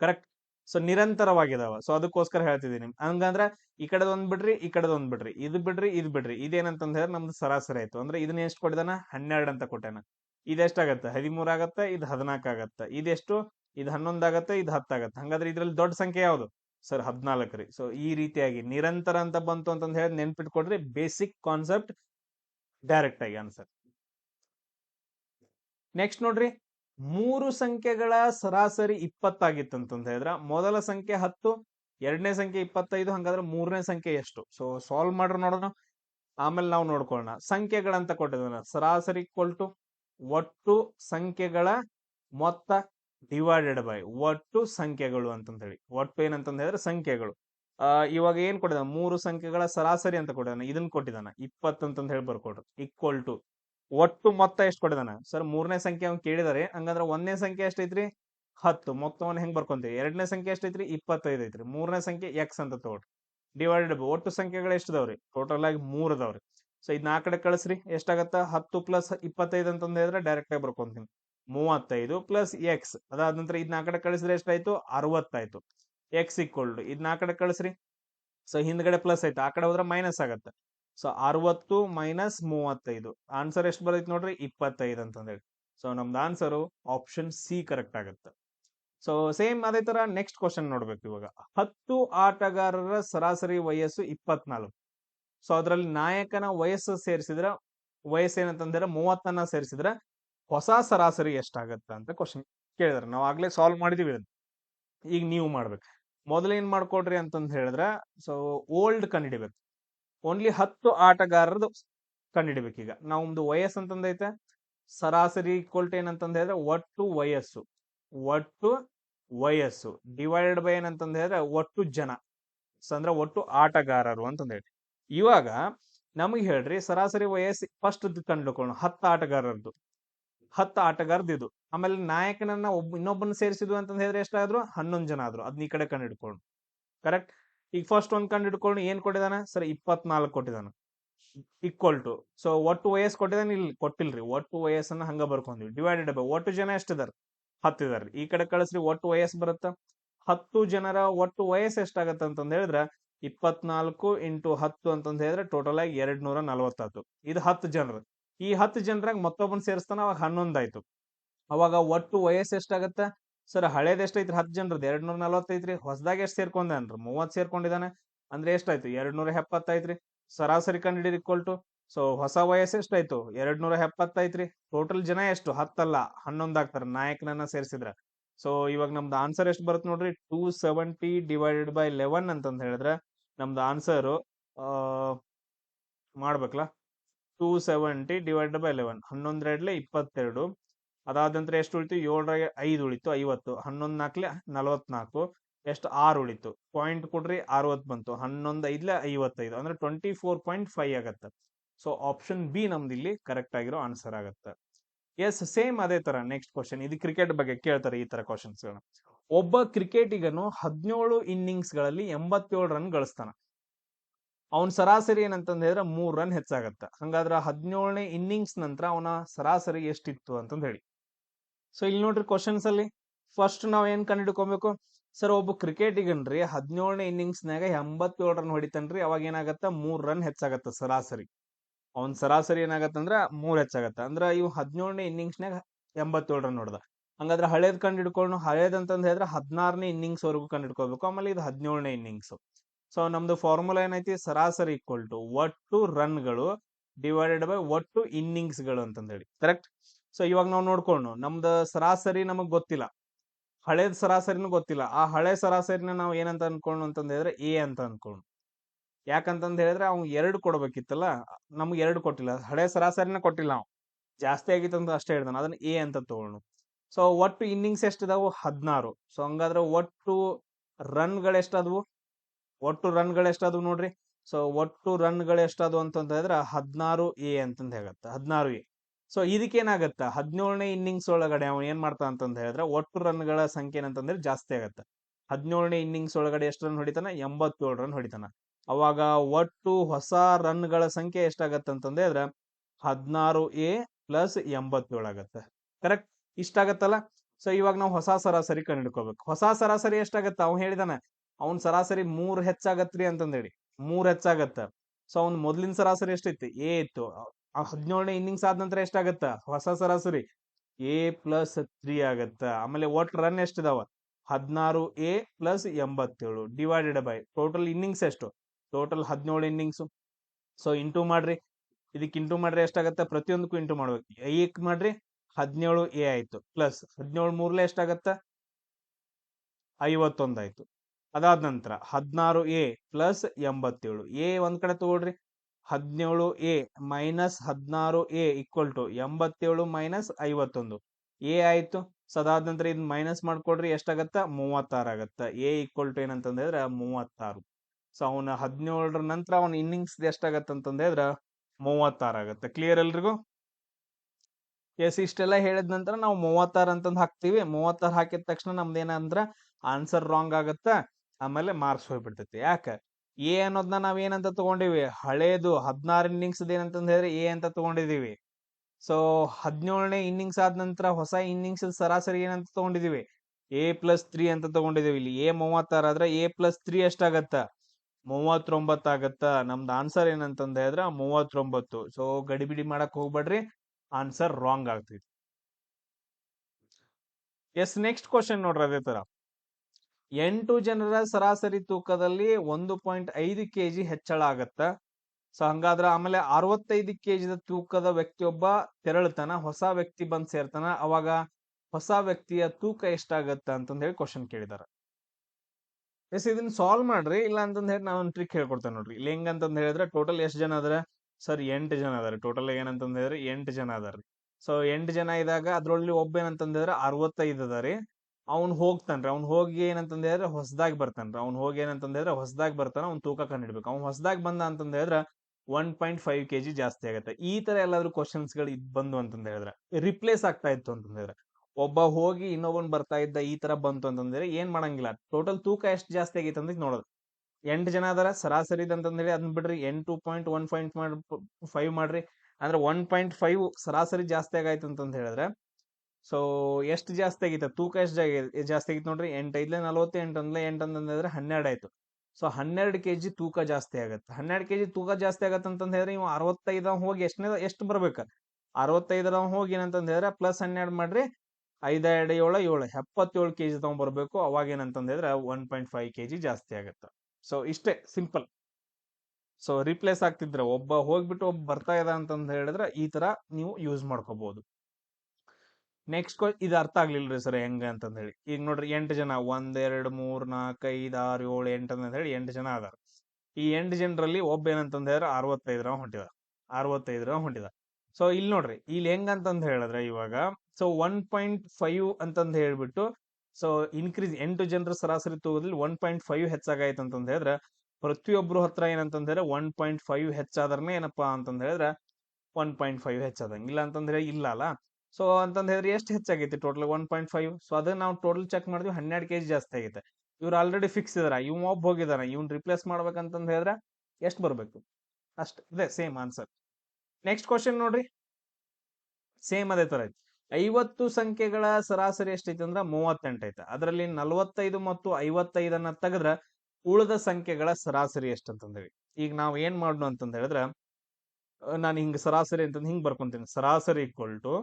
Correct so ನಿರಂತರವಾಗಿದಾವ. ಸೊ ಅದಕ್ಕೋಸ್ಕರ ಹೇಳ್ತಿದ್ದೀನಿ. ಹಂಗಂದ್ರೆ ಈ ಕಡೆ ಒಂದ್ ಬಿಡ್ರಿ, ಈ ಕಡೆ ಒಂದ್ ಬಿಡ್ರಿ. ಇದು ಬಿಡ್ರಿ ಇದು ಬಿಡ್ರಿ. ಇದೇನಂತ ಹೇಳಿದ್ರೆ ನಮ್ದು ಸರಾಸರಿ ಆಯ್ತು. ಅಂದ್ರೆ ಇದನ್ನ ಎಷ್ಟು ಕೊಟ್ಟಿದಾನ ಹನ್ನೆರಡು ಅಂತ ಕೊಟ್ಟೆನ. ಇದೆಷ್ಟಾಗತ್ತೆ ಹದಿಮೂರ್ ಆಗತ್ತೆ, ಇದು ಹದಿನಾಲ್ಕು ಆಗತ್ತೆ. ಇದೆಷ್ಟು ಇದು ಹನ್ನೊಂದಾಗತ್ತೆ ಇದು ಹತ್ತಾಗತ್ತೆ ಹಂಗಾದ್ರೆ ಇದ್ರಲ್ಲಿ ದೊಡ್ಡ ಸಂಖ್ಯೆ ಯಾವ್ದು? ಸರ್ ಹದಿನಾಲ್ಕು ರೀ. ಸೊ ಈ ರೀತಿಯಾಗಿ ನಿರಂತರ ಅಂತ ಬಂತು ಅಂತಂದು ಹೇಳಿ ನೆನ್ಪಿಟ್ಕೊಡ್ರಿ ಬೇಸಿಕ್ ಕಾನ್ಸೆಪ್ಟ್ ಡೈರೆಕ್ಟ್ ಆಗಿ ಆನ್ಸರ್ ನೆಕ್ಸ್ಟ್ ನೋಡ್ರಿ, ಮೂರು ಸಂಖ್ಯೆಗಳ ಸರಾಸರಿ ಇಪ್ಪತ್ತಾಗಿತ್ತು ಅಂತಂದು ಹೇಳಿದ್ರ. ಮೊದಲ ಸಂಖ್ಯೆ ಹತ್ತು, ಎರಡನೇ ಸಂಖ್ಯೆ ಇಪ್ಪತ್ತೈದು, ಹಂಗಾದ್ರೆ ಮೂರನೇ ಸಂಖ್ಯೆ ಎಷ್ಟು? ಸೊ ಸಾಲ್ವ್ ಮಾಡ್ರ ನೋಡೋಣ. ಆಮೇಲೆ ನಾವು ನೋಡ್ಕೊಳ್ಳೋಣ ಸಂಖ್ಯೆಗಳಂತ ಕೊಟ್ಟಿದ್ದಾನೆ. ಸರಾಸರಿ ಕೊಲ್ಟು ಒಟ್ಟು ಸಂಖ್ಯೆಗಳ ಮೊತ್ತ ಡಿವೈಡೆಡ್ ಬೈ ಒಟ್ಟು ಸಂಖ್ಯೆಗಳು ಅಂತಂತ ಹೇಳಿ ಒಟ್ಟು ಏನಂತಂದ ಹೇಳಿದ್ರೆ ಸಂಖ್ಯೆಗಳು. ಇವಾಗ ಏನ್ ಕೊಟ್ಟಿದ್ದಾನೆ? ಮೂರು ಸಂಖ್ಯೆಗಳ ಸರಾಸರಿ ಅಂತ ಕೊಟ್ಟಿದ್ದಾನೆ. ಇದನ್ನ ಕೊಟ್ಟಿದ್ದಾನೆ. ಇಪ್ಪತ್ತು ಅಂತಂದ ಹೇಳಿ ಬರ್ಕೊಡ್ರಿ ಈಕ್ವಲ್ ಟು ಒಟ್ಟು ಮೊತ್ತ ಎಷ್ಟು ಕೊಟ್ಟಿದಾನ ಸರ್, ಮೂರನೇ ಸಂಖ್ಯೆ ಅವ್ನು ಕೇಳಿದಾರೆ. ಹಂಗಂದ್ರೆ ಒಂದನೇ ಸಂಖ್ಯೆ ಎಷ್ಟೈತ್ರಿ ಹತ್ತು. ಮೊತ್ತವನ್ನು ಹೆಂಗ್ ಬರ್ಕೊಂತೀವಿ? ಎರಡನೇ ಸಂಖ್ಯೆ ಎಷ್ಟೈತ್ರಿ ಇಪ್ಪತ್ತೈದು ಐತ್ರಿ. ಮೂರನೇ ಸಂಖ್ಯೆ ಎಕ್ಸ್ ಅಂತ ತಗೊಳ್ರಿ. ಡಿವೈಡೆಡ್ ಬೈ ಒಟ್ಟು ಸಂಖ್ಯೆಗಳು ಎಷ್ಟು ಅದಾವ್ರಿ? ಟೋಟಲ್ ಆಗಿ ಮೂರ್ ಅದಾವ್ರಿ. ಸೊ ಇದನ್ನ ಆ ಕಡೆ ಕಳಿಸ್ರಿ. ಎಷ್ಟಾಗತ್ತ ಹತ್ತು ಪ್ಲಸ್ ಇಪ್ಪತ್ತೈದು ಅಂತಂದ ಹೇಳಿದ್ರೆ ಡೈರೆಕ್ಟ್ ಆಗಿ ಬರ್ಕೊಂತೀನಿ. ಮೂವತ್ತೈದು ಪ್ಲಸ್ ಎಕ್ಸ್, ಅದಾದ ನಂತರ ಇದನ್ನ ಆ ಕಡೆ ಕಳಿಸಿದ್ರೆ ಎಷ್ಟಾಯ್ತು? ಅರವತ್ತಾಯ್ತು. ಎಕ್ಸ್ ಇಕ್ವಲ್ ಟು ಇದನ್ನ ಆ ಕಡೆ ಕಳಿಸ್ರಿ. ಸೊ ಹಿಂದ್ಗಡೆ ಪ್ಲಸ್ ಆಯ್ತು. ಆ ಕಡೆ ಹೋದ್ರೆ ಮೈನಸ್ ಆಗತ್ತೆ. ಸೊ ಅರವತ್ತು ಮೈನಸ್ ಮೂವತ್ತೈದು. ಆನ್ಸರ್ ಎಷ್ಟು ಬರೈತೆ ನೋಡ್ರಿ? ಇಪ್ಪತ್ತೈದು ಅಂತಂದೇಳಿ. ಸೊ ನಮ್ದು ಆನ್ಸರು ಆಪ್ಷನ್ ಸಿ ಕರೆಕ್ಟ್ ಆಗುತ್ತೆ. ಸೊ ಸೇಮ್ ಅದೇ ತರ ನೆಕ್ಸ್ಟ್ ಕ್ವಶನ್ ನೋಡ್ಬೇಕು ಇವಾಗ. ಹತ್ತು ಆಟಗಾರರ ಸರಾಸರಿ ವಯಸ್ಸು ಇಪ್ಪತ್ನಾಲ್ಕು. ಸೊ ಅದರಲ್ಲಿ ನಾಯಕನ ವಯಸ್ಸು ಸೇರಿಸಿದ್ರೆ ವಯಸ್ಸು ಏನಂತಂದ್ರೆ ಮೂವತ್ತನ್ನ ಸೇರಿಸಿದ್ರೆ ಹೊಸ ಸರಾಸರಿ ಎಷ್ಟಾಗತ್ತ ಅಂತ ಕ್ವಶನ್ ಕೇಳಿದ್ರೆ. ನಾವು ಆಗ್ಲೇ ಸಾಲ್ವ್ ಮಾಡಿದೀವಿ ಅದನ್ನ. ಈಗ ನೀವು ಮಾಡ್ಬೇಕು. ಮೊದಲು ಏನ್ ಮಾಡ್ಕೊಡ್ರಿ ಅಂತಂದ್ ಹೇಳಿದ್ರೆ ಸೊ ಓಲ್ಡ್ ಕಂಡಿಡಿಬೇಕು. ಓನ್ಲಿ ಹತ್ತು ಆಟಗಾರರದು ಕಂಡಿಡಿಬೇಕು ಈಗ. ನಮ್ದು ವಯಸ್ಸು ಅಂತಂದೈತೆ ಸರಾಸರಿ ಈಕ್ವಲ್ ಟು ಏನಂತಂದ್ ಹೇಳಿದ್ರೆ, ಒಟ್ಟು ವಯಸ್ಸು. ಒಟ್ಟು ವಯಸ್ಸು. ಡಿವೈಡೆಡ್ ಬೈ ಏನಂತಂದ ಹೇಳಿದ್ರೆ, ಒಟ್ಟು ಜನ. ಅಂದ್ರೆ ಒಟ್ಟು ಆಟಗಾರರು ಅಂತಂದ ಹೇಳಿ ಇವಾಗ ನಮಗೆ ಹೇಳ್ರಿ, ಸರಾಸರಿ ವಯಸ್ಸು ಫಸ್ಟ್ ಕಂಡುಕೊಳ್ಳೋಣ. ಹತ್ತು ಆಟಗಾರರದ್ದು ಹತ್ತು ಆಟಗಾರದ್ದು ಇದು. ಆಮೇಲೆ ನಾಯಕನನ್ನ ಒಬ್ಬ ಇನ್ನೊಬ್ಬನ ಸೇರಿಸಿದ್ವು ಅಂತಂದ್ ಹೇಳಿದ್ರೆ ಎಷ್ಟಾದ್ರು? ಹನ್ನೊಂದು ಜನ ಆದ್ರು. ಅದ್ನ ಈ ಕಡೆ ಕಂಡು ಹಿಡ್ಕೊಂಡು ಕರೆಕ್ಟ್ ಈಗ ಫಸ್ಟ್ ಒಂದ್ ಕಂಡು ಹಿಡ್ಕೊಂಡು ಏನ್ ಕೊಟ್ಟಿದಾನ ಸರ್, ಇಪ್ಪತ್ನಾಲ್ಕು ಕೊಟ್ಟಿದಾನ ಈಕ್ವಲ್ ಟು ಸೊ ಒಟ್ಟು ವಯಸ್ಸು ಕೊಟ್ಟಿದಾನೆ ಇಲ್ಲಿ? ಕೊಟ್ಟಿಲ್ರಿ. ಒಟ್ಟು ವಯಸ್ಸನ್ನ ಹಂಗ ಬರ್ಕೊಂಡ್ವಿ. ಡಿವೈಡೆಡ್ ಬೈ ಒಟ್ಟು ಜನ ಎಷ್ಟಿದಾರ? ಹತ್ತಿದಾರ್ರಿ ಈ ಕಡೆ ಕಳಿಸ್ರಿ, ಒಟ್ಟು ವಯಸ್ಸು ಬರುತ್ತ? ಹತ್ತು ಜನರ ಒಟ್ಟು ವಯಸ್ಸು ಎಷ್ಟಾಗತ್ತ ಅಂತಂದ್ ಹೇಳಿದ್ರೆ, ಇಪ್ಪತ್ನಾಲ್ಕು ಇಂಟು ಹತ್ತು ಅಂತಂದ್ ಹೇಳಿದ್ರೆ ಟೋಟಲ್ ಆಗಿ ಎರಡ್ ನೂರ ನಲವತ್ತಾತು. ಇದು ಹತ್ತು ಜನರು. ಈ ಹತ್ತು ಜನರಾಗ ಮತ್ತೊಬ್ಬನ ಸೇರಿಸ್ತಾನ, ಅವಾಗ ಹನ್ನೊಂದ್ ಆಯ್ತು. ಅವಾಗ ಒಟ್ಟು ವಯಸ್ಸು ಎಷ್ಟಾಗತ್ತ? ಸರ್, ಹಳೇದು ಎಷ್ಟೈತ್ರಿ? ಹತ್ತು ಜನರದ್ದು. ಎರಡ್ ನೂರ ನಲವತ್ತೈತ್ರಿ? ಹೊಸದಾಗ ಎಷ್ಟು ಸೇರ್ಕೊಂಡಾನ್ರಿ? ಮೂವತ್ತು ಸೇರ್ಕೊಂಡಿದಾನೆ. ಅಂದ್ರೆ ಎಷ್ಟಾಯ್ತು? ಎರಡ್ ನೂರ ಎಪ್ಪತ್ತೈತ್ರಿ? ಸರಾಸರಿ ಕಂಡಿಡಿದ ಈಕ್ವಲ್ ಟು ಸೊ, ಹೊಸ ವಯಸ್ಸು ಎಷ್ಟಾಯ್ತು? ಎರಡ್ ನೂರ ಎಪ್ಪತ್ತೈತ್ರಿ? ಟೋಟಲ್ ಜನ ಎಷ್ಟು? ಹತ್ತಲ್ಲ. ಹನ್ನೊಂದ್ ಆಗ್ತಾರ. ನಾಯಕನನ್ನ ಸೇರಿಸಿದ್ರ. ಸೊ, ಇವಾಗ ನಮ್ದು ಆನ್ಸರ್ ಎಷ್ಟು ಬರುತ್ತೆ ನೋಡ್ರಿ? Two seventy divided by eleven ಅಂತಂದು ಹೇಳಿದ್ರೆ. ನಮ್ದು ಆನ್ಸರ್ ಮಾಡ್ಬೇಕಲ್ಲ two seventy divide by eleven ಹನ್ನೊಂದೆರಡ್ಲೆ ಇಪ್ಪತ್ತೆರಡು. ಅದಾದ ನಂತರ ಎಷ್ಟು ಉಳಿತು? ಏಳರ ಐದು ಉಳಿತು, ಐವತ್ತು. ಹನ್ನೊಂದ್ ನಾಲ್ಕಲೆ ನಲವತ್ನಾಲ್ಕು. ಎಷ್ಟು? ಆರು ಉಳಿತು. ಪಾಯಿಂಟ್ ಕೊಡ್ರಿ, ಅರವತ್ತು ಬಂತು. ಹನ್ನೊಂದ್ ಐದ್ಲೆ ಐವತ್ತೈದು. ಅಂದ್ರೆ ಟ್ವೆಂಟಿ ಫೋರ್ ಪಾಯಿಂಟ್ ಫೈವ್ ಆಗತ್ತೆ. ಸೊ ಆಪ್ಷನ್ ಬಿ ನಮ್ದು ಇಲ್ಲಿ ಕರೆಕ್ಟ್ ಆಗಿರೋ ಆನ್ಸರ್ ಆಗತ್ತೆ. ಎಸ್ ಸೇಮ್ ಅದೇ ತರ. ನೆಕ್ಸ್ಟ್ ಕ್ವಶನ್ ಇದು ಕ್ರಿಕೆಟ್ ಬಗ್ಗೆ ಕೇಳ್ತಾರೆ ಈ ತರ ಕ್ವಶನ್ಸ್ ಒಬ್ಬ ಕ್ರಿಕೆಟಿಗನು ಹದಿನೇಳು ಇನ್ನಿಂಗ್ಸ್ಗಳಲ್ಲಿ ಎಂಬತ್ತೇಳು ರನ್ ಗಳಿಸ್ತಾನ. ಅವನ ಸರಾಸರಿ ಏನಂತಂದ ಹೇಳಿದ್ರೆ ಮೂರ್ ರನ್ ಹೆಚ್ಚಾಗತ್ತ. ಹಂಗಾದ್ರೆ ಹದಿನೇಳನೇ ಇನ್ನಿಂಗ್ಸ್ ನಂತರ ಅವನ ಸರಾಸರಿ ಎಷ್ಟಿತ್ತು ಅಂತಂದು ಹೇಳಿ. ಸೊ ಇಲ್ಲಿ ನೋಡ್ರಿ ಕ್ವಶನ್ಸ್ ಅಲ್ಲಿ. ಫಸ್ಟ್ ನಾವ್ ಏನ್ ಕಂಡಿಡ್ಕೊಬೇಕು ಸರ್ ಒಬ್ಬ ಕ್ರಿಕೆಟಿಗನ್ರಿ ಹದಿನೇಳನೇ ಇನ್ನಿಂಗ್ಸ್ನಾಗ ಎಂಬತ್ತೇಳು ರನ್ ಹೊಡಿತಾನ್ರಿ. ಅವಾಗ ಏನಾಗತ್ತ? ಮೂರ್ ರನ್ ಹೆಚ್ಚಾಗತ್ತ ಸರಾಸರಿ. ಅವನ್ ಸರಾಸರಿ ಏನಾಗತ್ತಂದ್ರ ಮೂರ್ ಹೆಚ್ಚಾಗತ್ತ. ಅಂದ್ರ ಇವ್ ಹದಿನೇಳನೇ ಇನ್ನಿಂಗ್ಸ್ನಾಗ ಎಂಬತ್ತೇಳು ರನ್ ಹೊಡೆದ. ಹಂಗಾದ್ರೆ ಹಳೇದ್ ಕಂಡು ಹಿಡ್ಕೊಂಡು ಹಳೇದ್ ಅಂತಂದ್ ಹೇಳಿದ್ರೆ ಹದಿನಾರನೇ ಇನ್ನಿಂಗ್ಸ್ ವರೆಗೂ ಕಂಡು ಹಿಡ್ಕೋಬೇಕು ಆಮೇಲೆ ಇದು ಹದಿನೇಳನೇ ಇನ್ನಿಂಗ್ಸ್ ಸೊ ನಮ್ದು ಫಾರ್ಮುಲಾ ಏನೈತಿ? ಸರಾಸರಿ ಈಕ್ವಲ್ ಟು ಒಟ್ಟು ರನ್ಗಳು ಡಿವೈಡೆಡ್ ಬೈ ಒಟ್ಟು ಇನ್ನಿಂಗ್ಸ್ಗಳು ಅಂತಂದ್ ಹೇಳಿ ಕರೆಕ್ಟ್ ಸೊ ಇವಾಗ ನಾವು ನೋಡ್ಕೊಂಡು ನಮ್ದು ಸರಾಸರಿ ನಮಗ್ ಗೊತ್ತಿಲ್ಲ. ಹಳೇದ್ ಸರಾಸರಿನೂ ಗೊತ್ತಿಲ್ಲ. ಆ ಹಳೆ ಸರಾಸರಿನ ನಾವು ಏನಂತ ಅನ್ಕೊಂಡು ಅಂತಂದ ಹೇಳಿದ್ರೆ ಎ ಅಂತ ಅನ್ಕೊಂಡು ಯಾಕಂತಂದ್ ಹೇಳಿದ್ರೆ ಅವ್ನು ಎರಡು ಕೊಡ್ಬೇಕಿತ್ತಲ್ಲ, ನಮ್ಗೆ ಎರಡು ಕೊಟ್ಟಿಲ್ಲ. ಹಳೆ ಸರಾಸರಿನ ಕೊಟ್ಟಿಲ್ಲ ನಾವು ಜಾಸ್ತಿ ಆಗಿತ್ತು ಅಂತ ಅಷ್ಟೇ ಹೇಳ್ದಾನ ಅದನ್ನ ಎ ಅಂತ ತಗೊಂಡು ಸೊ ಒಟ್ಟು ಇನ್ನಿಂಗ್ಸ್ ಎಷ್ಟಿದಾವು? ಹದಿನಾರು. ಸೊ ಹಂಗಾದ್ರೆ ಒಟ್ಟು ರನ್ಗಳು ಎಷ್ಟಾದವು? ಒಟ್ಟು ರನ್ಗಳು ಎಷ್ಟಾದವು ನೋಡ್ರಿ? ಸೊ ಒಟ್ಟು ರನ್ಗಳು ಎಷ್ಟಾದವು ಅಂತ ಹೇಳಿದ್ರೆ ಹದಿನಾರು ಎ ಅಂತಂದು ಹೇಳುತ್ತೆ ಹದಿನಾರು ಎ. ಸೊ ಇದಕ್ಕೇನಾಗತ್ತೆ? ಹದಿನೇಳನೇ ಇನ್ನಿಂಗ್ಸ್ ಒಳಗಡೆ ಅವನು ಏನ್ ಮಾಡ್ತಾ ಅಂತಂದು ಹೇಳಿದ್ರೆ ಒಟ್ಟು ರನ್ಗಳ ಸಂಖ್ಯೆ ಏನಂತಂದ್ರೆ ಜಾಸ್ತಿ ಆಗತ್ತ. ಹದಿನೇಳನೇ ಇನ್ನಿಂಗ್ಸ್ ಒಳಗಡೆ ಎಷ್ಟು ರನ್ ಹೊಡಿತಾನ? ಎಂಬತ್ತೇಳು ರನ್ ಹೊಡಿತಾನ. ಅವಾಗ ಒಟ್ಟು ಹೊಸ ರನ್ಗಳ ಸಂಖ್ಯೆ ಎಷ್ಟಾಗತ್ತ ಅಂತಂದ್ ಹೇಳಿದ್ರೆ ಹದಿನಾರು ಎ ಪ್ಲಸ್ ಎಂಬತ್ತೇಳು ಆಗತ್ತೆ. ಕರೆಕ್ಟ್? ಇಷ್ಟಾಗತ್ತಲ್ಲ? ಸೊ ಇವಾಗ ನಾವು ಹೊಸ ಸರಾಸರಿ ಕಂಡಿಡ್ಕೋಬೇಕು ಹೊಸ ಸರಾಸರಿ ಎಷ್ಟಾಗತ್ತ? ಅವ್ನು ಹೇಳಿದಾನ ಅವ್ನ್ ಸರಾಸರಿ ಮೂರ್ ಹೆಚ್ಚಾಗತ್ರಿ ಅಂತಂದೇಳಿ. ಮೂರ್ ಹೆಚ್ಚಾಗತ್ತ. ಸೊ ಅವ್ನ್ ಮೊದ್ಲಿನ ಸರಾಸರಿ ಎಷ್ಟೈತಿ? ಎ ಇತ್ತು. ಹದಿನೇಳನೇ ಇನ್ನಿಂಗ್ಸ್ ಆದ ನಂತರ ಎಷ್ಟಾಗತ್ತ? ಹೊಸ ಸರಾಸರಿ. ಎ ಪ್ಲಸ್ ತ್ರೀ ಆಗತ್ತ. ಆಮೇಲೆ ಒಟ್ ರನ್ ಎಷ್ಟಿದಾವ? ಹದಿನಾರು ಎ ಪ್ಲಸ್ ಎಂಬತ್ತೇಳು ಡಿವೈಡೆಡ್ ಬೈ ಟೋಟಲ್ ಇನ್ನಿಂಗ್ಸ್ ಎಷ್ಟು? ಟೋಟಲ್ ಹದಿನೇಳು ಇನ್ನಿಂಗ್ಸ್. ಸೊ ಇಂಟು ಮಾಡ್ರಿ. ಇದಕ್ಕೆ ಇಂಟು ಮಾಡ್ರಿ ಎಷ್ಟಾಗತ್ತ? ಪ್ರತಿಯೊಂದಕ್ಕೂ ಇಂಟು ಮಾಡ್ಬೇಕು. ಐಕ್ ಮಾಡ್ರಿ. ಹದಿನೇಳು ಎ ಆಯ್ತು. ಪ್ಲಸ್ ಹದಿನೇಳು ಮೂರ್ಲೆ ಎಷ್ಟಾಗತ್ತ? ಐವತ್ತೊಂದು ಆಯ್ತು. ಅದಾದ ನಂತರ ಹದಿನಾರು ಎ ಪ್ಲಸ್ ಎಂಬತ್ತೇಳು. ಎ ಒಂದ್ ಕಡೆ ತಗೊಳ್ರಿ. ಹದಿನೇಳು ಎ ಮೈನಸ್ ಹದಿನಾರು ಎ ಈಕ್ವಲ್ ಟು ಎಂಬತ್ತೇಳು ಮೈನಸ್ ಐವತ್ತೊಂದು. ಎ ಆಯ್ತು. ಸದಾದ ನಂತರ ಇದನ್ನ ಮೈನಸ್ ಮಾಡ್ಕೊಡ್ರಿ. ಎಷ್ಟಾಗತ್ತ? ಮೂವತ್ತಾರು ಆಗತ್ತ. ಎ ಈಕ್ವಲ್ ಟು ಏನಂತಂದ್ರೆ ಮೂವತ್ತಾರು. ಸೊ ಅವನ ಹದಿನೇಳರ ನಂತರ ಅವನ ಇನ್ನಿಂಗ್ಸ್ ಎಷ್ಟಾಗತ್ತ ಅಂತಂದ್ ಹೇಳಿದ್ರ ಮೂವತ್ತಾರು ಆಗತ್ತೆ. ಕ್ಲಿಯರ್ ಎಲ್ರಿಗೂ? ಎಸ್, ಇಷ್ಟೆಲ್ಲ ಹೇಳಿದ ನಂತರ ನಾವು ಮೂವತ್ತಾರು ಅಂತಂದು ಹಾಕ್ತಿವಿ. ಮೂವತ್ತಾರು ಹಾಕಿದ ತಕ್ಷಣ ನಮ್ದು ಏನಂದ್ರ ಆನ್ಸರ್ ರಾಂಗ್ ಆಗತ್ತ. ಆಮೇಲೆ ಮಾರ್ಕ್ಸ್ ಹೋಗ್ಬಿಡ್ತೈತಿ. ಯಾಕ? ಎ ಅನ್ನೋದನ್ನ ನಾವ್ ಏನಂತ ತಗೊಂಡಿವಿ? ಹಳೇದು ಹದಿನಾರು ಇನ್ನಿಂಗ್ಸ್ ಏನಂತಂದು ಹೇಳಿದ್ರೆ ಎ ಅಂತ ತಗೊಂಡಿದೀವಿ. ಸೊ ಹದಿನೇಳನೇ ಇನ್ನಿಂಗ್ಸ್ ಆದ ನಂತರ ಹೊಸ ಇನ್ನಿಂಗ್ಸ್ ಸರಾಸರಿ ಏನಂತ ತಗೊಂಡಿದೀವಿ? ಎ ಪ್ಲಸ್ ತ್ರೀ ಅಂತ ತಗೊಂಡಿದೀವಿ ಇಲ್ಲಿ. ಎ ಮೂವತ್ತಾರು ಆದ್ರೆ ಎ ಪ್ಲಸ್ ತ್ರೀ ಎಷ್ಟಾಗತ್ತ? ಮೂವತ್ತೊಂಬತ್ತು ಆಗತ್ತ? ನಮ್ದು ಆನ್ಸರ್ ಏನಂತಂದ ಹೇಳಿದ್ರೆ ಮೂವತ್ತೊಂಬತ್ತು. ಸೊ ಗಡಿಬಿಡಿ ಮಾಡಕ್ ಹೋಗ್ಬೇಡ್ರಿ. ಆನ್ಸರ್ ರಾಂಗ್ ಆಗ್ತೈತಿ. ಎಸ್, ನೆಕ್ಸ್ಟ್ ಕ್ವಶನ್ ನೋಡ್ರಿ ಅದೇ ತರ. ಎಂಟು ಜನರ ಸರಾಸರಿ ತೂಕದಲ್ಲಿ ಒಂದು ಪಾಯಿಂಟ್ ಐದು ಕೆಜಿ ಹೆಚ್ಚಳ ಆಗತ್ತ? ಸೊ ಹಂಗಾದ್ರೆ ಆಮೇಲೆ ಅರವತ್ತೈದು ಕೆಜಿದ ತೂಕದ ವ್ಯಕ್ತಿಯೊಬ್ಬ ತೆರಳ್ತಾನ, ಹೊಸ ವ್ಯಕ್ತಿ ಬಂದ್ ಸೇರ್ತಾನ, ಅವಾಗ ಹೊಸ ವ್ಯಕ್ತಿಯ ತೂಕ ಎಷ್ಟಾಗತ್ತ ಅಂತಂದ ಹೇಳಿ ಕ್ವಶನ್ ಕೇಳಿದಾರೆ. ಎಸ್ ಇದನ್ನ ಸಾಲ್ವ್ ಮಾಡ್ರಿ, ಇಲ್ಲ ಅಂತಂದ್ ಹೇಳಿ ನಾನು ಒಂದು ಟ್ರಿಕ್ ಹೇಳ್ಕೊಡ್ತೇನೆ ನೋಡ್ರಿ. ಇಲ್ಲಿ ಹೆಂಗಂತಂದ್ ಹೇಳಿದ್ರೆ ಟೋಟಲ್ ಎಷ್ಟು ಜನ ಅದಾರ ಸರ್ ಎಂಟು ಜನ ಅದಾರ ಟೋಟಲ್ ಏನಂತಂದ್ ಹೇಳಿದ್ರೆ ಎಂಟು ಜನ ಅದಾರ ಸೊ ಎಂಟು ಜನ ಇದ್ದಾಗ ಅದ್ರೊಳಗೆ ಒಬ್ಬ ಏನಂತಂದ್ ಹೇಳಿದ್ರೆ ಅರವತ್ತೈದು ಅದಾರಿ ಅವ್ನ್ ಹೋಗ್ತಾನ್ರಿ, ಅವ್ನು ಹೋಗಿ ಏನಂತಂದ ಹೇಳಿದ್ರೆ ಹೊಸದಾಗಿ ಬರ್ತಾನ್ರಿ. ಅವ್ನು ಹೋಗಿ ಏನಂತಂದ ಹೇಳಿದ್ರೆ ಹೊಸದಾಗಿ ಬರ್ತಾನ, ಅವ್ನು ತೂಕ ಕಂಡಿಡ್ಬೇಕು. ಅವ್ನು ಹೊಸದಾಗಿ ಬಂದ ಅಂತಂದ ಹೇಳಿದ್ರೆ ಒನ್ ಪಾಯಿಂಟ್ ಫೈವ್ ಕೆಜಿ ಜಾಸ್ತಿ ಆಗುತ್ತೆ. ಈ ತರ ಎಲ್ಲಾದ್ರೂ ಕ್ವಶನ್ಸ್ಗಳು ಇದ್ ಬಂದು ಅಂತಂದ ಹೇಳಿದ್ರೆ ರಿಪ್ಲೇಸ್ ಆಗ್ತಾ ಇತ್ತು ಅಂತಂದ ಒಬ್ಬ ಹೋಗಿ ಇನ್ನೊಬ್ಬನ್ ಬರ್ತಾ ಇದ್ದ ಈ ತರ ಬಂತು ಅಂತಂದ್ರೆ ಏನ್ ಮಾಡಂಗಿಲ್ಲ. ಟೋಟಲ್ ತೂಕ ಎಷ್ಟು ಜಾಸ್ತಿ ಆಗೈತೆ ಅಂತ ನೋಡೋದು. ಎಂಟು ಜನ ಅದಾರ, ಸರಾಸರಿ ಅಂತಂದೇಳಿ ಅದನ್ನ ಬಿಡ್ರಿ, ಎಂಟು ಪಾಯಿಂಟ್ ಒನ್ ಪಾಯಿಂಟ್ ಫೈವ್ ಮಾಡ್ರಿ, ಅಂದ್ರೆ ಒನ್ ಪಾಯಿಂಟ್ ಫೈವ್ ಸರಾಸರಿ ಜಾಸ್ತಿ ಆಗಾಯ್ತು ಅಂತಂದ ಹೇಳಿದ್ರೆ ಸೊ ಎಷ್ಟು ಜಾಸ್ತಿ ಆಗಿತ್ತು? ತೂಕ ಎಷ್ಟು ಜಾಸ್ತಿ ಆಗಿತ್ತು ನೋಡ್ರಿ ಎಂಟು ಐದ್ಲೆ ನಲವತ್ತು ಎಂಟು ಅಂದ್ಲೆ, ಎಂಟು ಅಂತಂದ್ರೆ ಹನ್ನೆರಡು ಆಯ್ತು. ಸೊ ಹನ್ನೆರಡು ಕೆಜಿ ತೂಕ ಜಾಸ್ತಿ ಆಗತ್ತೆ. ಹನ್ನೆರಡು ಕೆಜಿ ತೂಕ ಜಾಸ್ತಿ ಆಗತ್ತೆ ಅಂತಂದ್ ಹೇಳಿದ್ರೆ ಇವ್ ಅರವತ್ತೈದ ಹೋಗಿ ಎಷ್ಟನೇ ಎಷ್ಟು ಬರ್ಬೇಕ? ಅರವತ್ತೈದರ ಹೋಗಿ ಏನಂತಂದು ಹೇಳಿದ್ರೆ ಪ್ಲಸ್ ಹನ್ನೆರಡು ಮಾಡ್ರಿ ಐದ, ಎರಡು, ಏಳು ಏಳು, ಎಪ್ಪತ್ತೇಳು ಕೆಜಿ ತಗೊಂಡ್ ಬರ್ಬೇಕು. ಅವಾಗ ಏನಂತಂದು ಹೇಳಿದ್ರೆ ಒನ್ ಪಾಯಿಂಟ್ ಫೈವ್ ಕೆಜಿ ಜಾಸ್ತಿ ಆಗತ್ತೆ. ಸೊ ಇಷ್ಟೇ, ಸಿಂಪಲ್. ಸೊ ರಿಪ್ಲೇಸ್ ಆಗ್ತಿದ್ರೆ ಒಬ್ಬ ಹೋಗ್ಬಿಟ್ಟು ಒಬ್ಬ ಬರ್ತಾ ಇದ ಅಂತಂದು ಹೇಳಿದ್ರೆ ಈ ತರ ನೀವು ಯೂಸ್ ಮಾಡ್ಕೋಬಹುದು ನೆಕ್ಸ್ಟ್ ಇದು ಅರ್ಥ ಆಗ್ಲಿಲ್ರಿ ಸರ್ ಹೆಂಗ ಅಂತಂದೇಳಿ. ಈಗ ನೋಡ್ರಿ ಎಂಟು ಜನ, ಒಂದ್, ಎರಡ್, ಮೂರ್ ನಾಲ್ಕ್ ಐದ್, ಆರು, ಏಳು, ಎಂಟು ಅಂತ ಹೇಳಿ ಎಂಟು ಜನ ಅದಾರ. ಈ ಎಂಟು ಜನರಲ್ಲಿ ಒಬ್ಬ ಏನಂತಂದ ಹೇಳಿದ್ರೆ ಅರವತ್ತೈದರ ಹೊಂಟಿದ ಅರವತ್ತೈದರ ಹೊಂಟಿದ ಸೊ ಇಲ್ಲಿ ನೋಡ್ರಿ, ಇಲ್ಲಿ ಹೆಂಗಂತಂದ್ ಹೇಳಿದ್ರೆ ಇವಾಗ ಸೊ ಒನ್ ಪಾಯಿಂಟ್ ಫೈವ್ ಅಂತಂದ ಹೇಳ್ಬಿಟ್ಟು ಸೊ ಇನ್ಕ್ರೀಸ್ ಎಂಟು ಜನರ ಸರಾಸರಿ ತೂಗದಲ್ಲಿ ಒನ್ ಪಾಯಿಂಟ್ ಫೈವ್ ಹೆಚ್ಚಾಗಾಯ್ತು ಅಂತಂದ ಹೇಳಿದ್ರೆ, ಪ್ರತಿಯೊಬ್ರು ಹತ್ರ ಏನಂತಂದ್ರೆ ಹೇಳಿದ್ರೆ ಒನ್ ಪಾಯಿಂಟ್ ಫೈವ್ ಹೆಚ್ಚಾದ್ರೆ ಏನಪ್ಪಾ ಅಂತಂದ ಹೇಳಿದ್ರೆ ಒನ್ ಪಾಯಿಂಟ್ ಫೈವ್ ಹೆಚ್ಚಾದಂಗ. ಇಲ್ಲ ಅಂತಂದ್ರೆ ಇಲ್ಲ ಅಲ್ಲ ಸೊ ಅಂತಂದ ಹೇಳಿದ್ರೆ ಎಷ್ಟು ಹೆಚ್ಚಾಗೈತಿ total one point five so ಅದನ್ನ ನಾವು ಟೋಟಲ್ ಚೆಕ್ ಮಾಡಿದ್ವಿ, ಹನ್ನೆರಡು ಕೆಜಿ ಜಾಸ್ತಿ ಆಗೈತೆ. ಇವ್ರು ಆಲ್ರೆಡಿ ಫಿಕ್ಸ್ ಇದಾರ ಇವ್ ಒಬ್ಬ ಹೋಗಿದಾರ ಇವ್ನ ರಿಪ್ಲೇಸ್ ಮಾಡ್ಬೇಕಂತಂದ್ ಹೇಳಿದ್ರೆ ಎಷ್ಟು ಬರ್ಬೇಕು? ಅಷ್ಟ, ಇದೆ ಸೇಮ್ ಆನ್ಸರ್ ನೆಕ್ಸ್ಟ್ ಕ್ವಶನ್ ನೋಡ್ರಿ. ಸೇಮ್ ಅದೇ ತರ ಐತಿ. ಐವತ್ತು ಸಂಖ್ಯೆಗಳ ಸರಾಸರಿ ಎಷ್ಟೈತೆ ಅಂದ್ರೆ ಮೂವತ್ತೆಂಟು ಐತೆ. ಅದರಲ್ಲಿ ನಲವತ್ತೈದು ಮತ್ತು ಐವತ್ತೈದನ್ನ ತೆಗೆದ್ರ ಉಳಿದ ಸಂಖ್ಯೆಗಳ ಸರಾಸರಿ ಎಷ್ಟಂತಂದೇವಿ ಈಗ ನಾವು ಏನ್ ಮಾಡೋಣ ಅಂತಂದ ಹೇಳಿದ್ರೆ, ನಾನು ಹಿಂಗ್ ಸರಾಸರಿ ಅಂತಂದ್ ಹಿಂಗ್ ಬರ್ಕೊಂತೀನಿ. ಸರಾಸರಿ ಈಕ್ವಲ್ ಟು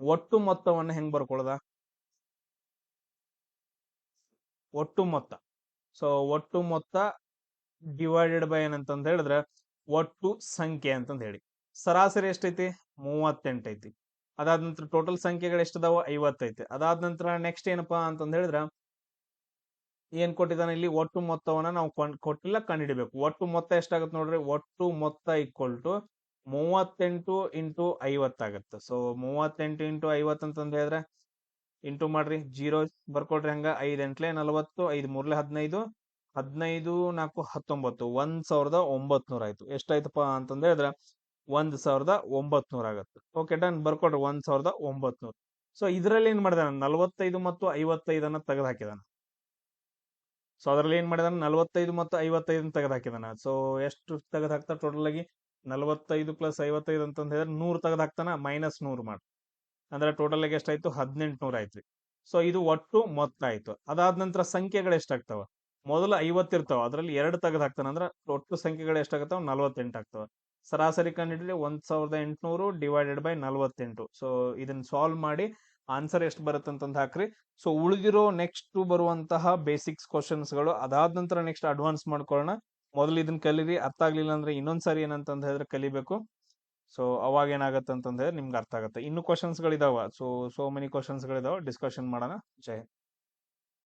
ಒಟ್ಟು ಮೊತ್ತವನ್ನ ಹೆಂಗ್ ಬರ್ಕೊಳ್ದ? ಒಟ್ಟು ಮೊತ್ತ. ಸೊ ಒಟ್ಟು ಮೊತ್ತ ಡಿವೈಡೆಡ್ ಬೈ ಏನಂತಂದ ಹೇಳಿದ್ರೆ ಒಟ್ಟು ಸಂಖ್ಯೆ ಅಂತಂದ ಹೇಳಿ. ಸರಾಸರಿ ಎಷ್ಟೈತಿ? ಮೂವತ್ತೆಂಟು ಐತಿ. ಅದಾದ ನಂತರ ಟೋಟಲ್ ಸಂಖ್ಯೆಗಳು ಎಷ್ಟದಾವ? ಐವತ್ತೈತಿ ಅದಾದ ನಂತರ ನೆಕ್ಸ್ಟ್ ಏನಪ್ಪಾ ಅಂತಂದ ಹೇಳಿದ್ರ ಏನ್ ಕೊಟ್ಟಿದ್ದಾನೆ ಇಲ್ಲಿ? ಒಟ್ಟು ಮೊತ್ತವನ್ನ ನಾವು ಕೊಟ್ಟಿಲ್ಲ, ಕಂಡುಹಿಡಬೇಕು. ಒಟ್ಟು ಮೊತ್ತ ಎಷ್ಟಾಗತ್ತೆ ನೋಡ್ರಿ? ಒಟ್ಟು ಮೊತ್ತ ಈಕ್ವಲ್ ಟು ಮೂವತ್ತೆಂಟು ಇಂಟು ಐವತ್ತಾಗತ್ತೆ ಸೊ ಮೂವತ್ತೆಂಟು ಇಂಟು ಐವತ್ತು ಅಂತಂದು ಹೇಳಿದ್ರೆ, ಇಂಟು ಮಾಡ್ರಿ, ಜೀರೋ ಬರ್ಕೊಡ್ರಿ ಹಂಗ ಐದು ಎಂಟ್ಲೆ ನಲವತ್ತು, ಐದು ಮೂರ್ಲೆ ಹದಿನೈದು ಹದಿನೈದು ನಾಲ್ಕು ಹತ್ತೊಂಬತ್ತು, ಒಂದ್ ಸಾವಿರದ ಒಂಬತ್ನೂರ ಆಯ್ತು. ಎಷ್ಟಾಯ್ತಪ್ಪ ಅಂತಂದು ಹೇಳಿದ್ರೆ, ಒಂದ್ ಸಾವಿರದ ಒಂಬತ್ನೂರ ಆಗತ್ತೆ. ಓಕೆ ಡನ್ ಬರ್ಕೊಡ್ರಿ, ಒಂದ್ ಸಾವಿರದ ಒಂಬತ್ ನೂರ ಸೊ ಇದರಲ್ಲಿ ಏನ್ ಮಾಡಿದಾನ ನಲವತ್ತೈದು ಮತ್ತು ಐವತ್ತೈದನ್ನ ತೆಗೆದು ಹಾಕಿದಾನ ಸೊ ಅದರಲ್ಲಿ ಏನ್ ಮಾಡಿದಾನ ನಲವತ್ತೈದು ಮತ್ತು ಐವತ್ತೈದನ್ನ ತೆಗೆದು ಹಾಕಿದಾನ ಸೊ ಎಷ್ಟು ತೆಗೆದು ಹಾಕ್ತಾ ಟೋಟಲ್ ಆಗಿ? ನಲವತ್ತೈದು ಪ್ಲಸ್ ಐವತ್ತೈದು ಅಂತಂದು ಹೇಳಿದ್ರೆ ನೂರು ತೆಗೆದು ಹಾಕ್ತಾನ ಮೈನಸ್ ನೂರು ಮಾಡಿ. ಅಂದ್ರೆ ಟೋಟಲ್ ಆಗಿ ಎಷ್ಟಾಯ್ತು? ಹದಿನೆಂಟು ನೂರ ಆಯ್ತ್ರಿ. ಸೊ ಇದು ಒಟ್ಟು ಮೊತ್ತ ಆಯ್ತು ಅದಾದ ನಂತರ ಸಂಖ್ಯೆಗಳು ಎಷ್ಟಾಗ್ತಾವ? ಮೊದಲು ಐವತ್ತಿರ್ತಾವ ಅದ್ರಲ್ಲಿ ಎರಡು ತೆಗೆದು ಹಾಕ್ತಾನ ಅಂದ್ರೆ ಒಟ್ಟು ಸಂಖ್ಯೆಗಳು ಎಷ್ಟಾಗತ್ತಾವ? ನಲವತ್ತೆಂಟು ಆಗ್ತಾವ. ಸರಾಸರಿ ಕಂಡಿಡಲಿ ಒಂದ್ ಸಾವಿರದ ಎಂಟುನೂರು ಡಿವೈಡೆಡ್ ಬೈ ನಲವತ್ತೆಂಟು. ಸೊ ಇದನ್ನ ಸಾಲ್ವ್ ಮಾಡಿ ಆನ್ಸರ್ ಎಷ್ಟು ಬರುತ್ತೆ ಅಂತಂದ್ ಹಾಕ್ರಿ. ಸೊ ಉಳಿದಿರೋ ನೆಕ್ಸ್ಟ್ ಬರುವಂತಹ ಬೇಸಿಕ್ಸ್ ಕ್ವಶನ್ಸ್ಗಳು ಅದಾದ ನಂತರ ನೆಕ್ಸ್ಟ್ ಅಡ್ವಾನ್ಸ್ ಮಾಡ್ಕೊಳ್ಳೋಣ ಮೊದಲು ಇದನ್ನ ಕಲೀರಿ. ಅರ್ಥ ಆಗ್ಲಿಲ್ಲ ಅಂದ್ರೆ ಇನ್ನೊಂದ್ಸರಿ ಏನಂತಂದ್ ಹೇಳಿದ್ರೆ ಕಲಿಬೇಕು. ಸೊ ಅವಾಗ ಏನಾಗತ್ತೆ ಅಂತಂದ್ರೆ ನಿಮ್ಗೆ ಅರ್ಥ ಆಗುತ್ತೆ. ಇನ್ನು ಕ್ವಶನ್ಸ್ಗಳಿದಾವ ಸೊ ಸೋ ಮೆನಿ ಕ್ವಶನ್ಸ್ಗಳಿದಾವ ಡಿಸ್ಕಷನ್ ಮಾಡೋಣ. ಜೈ.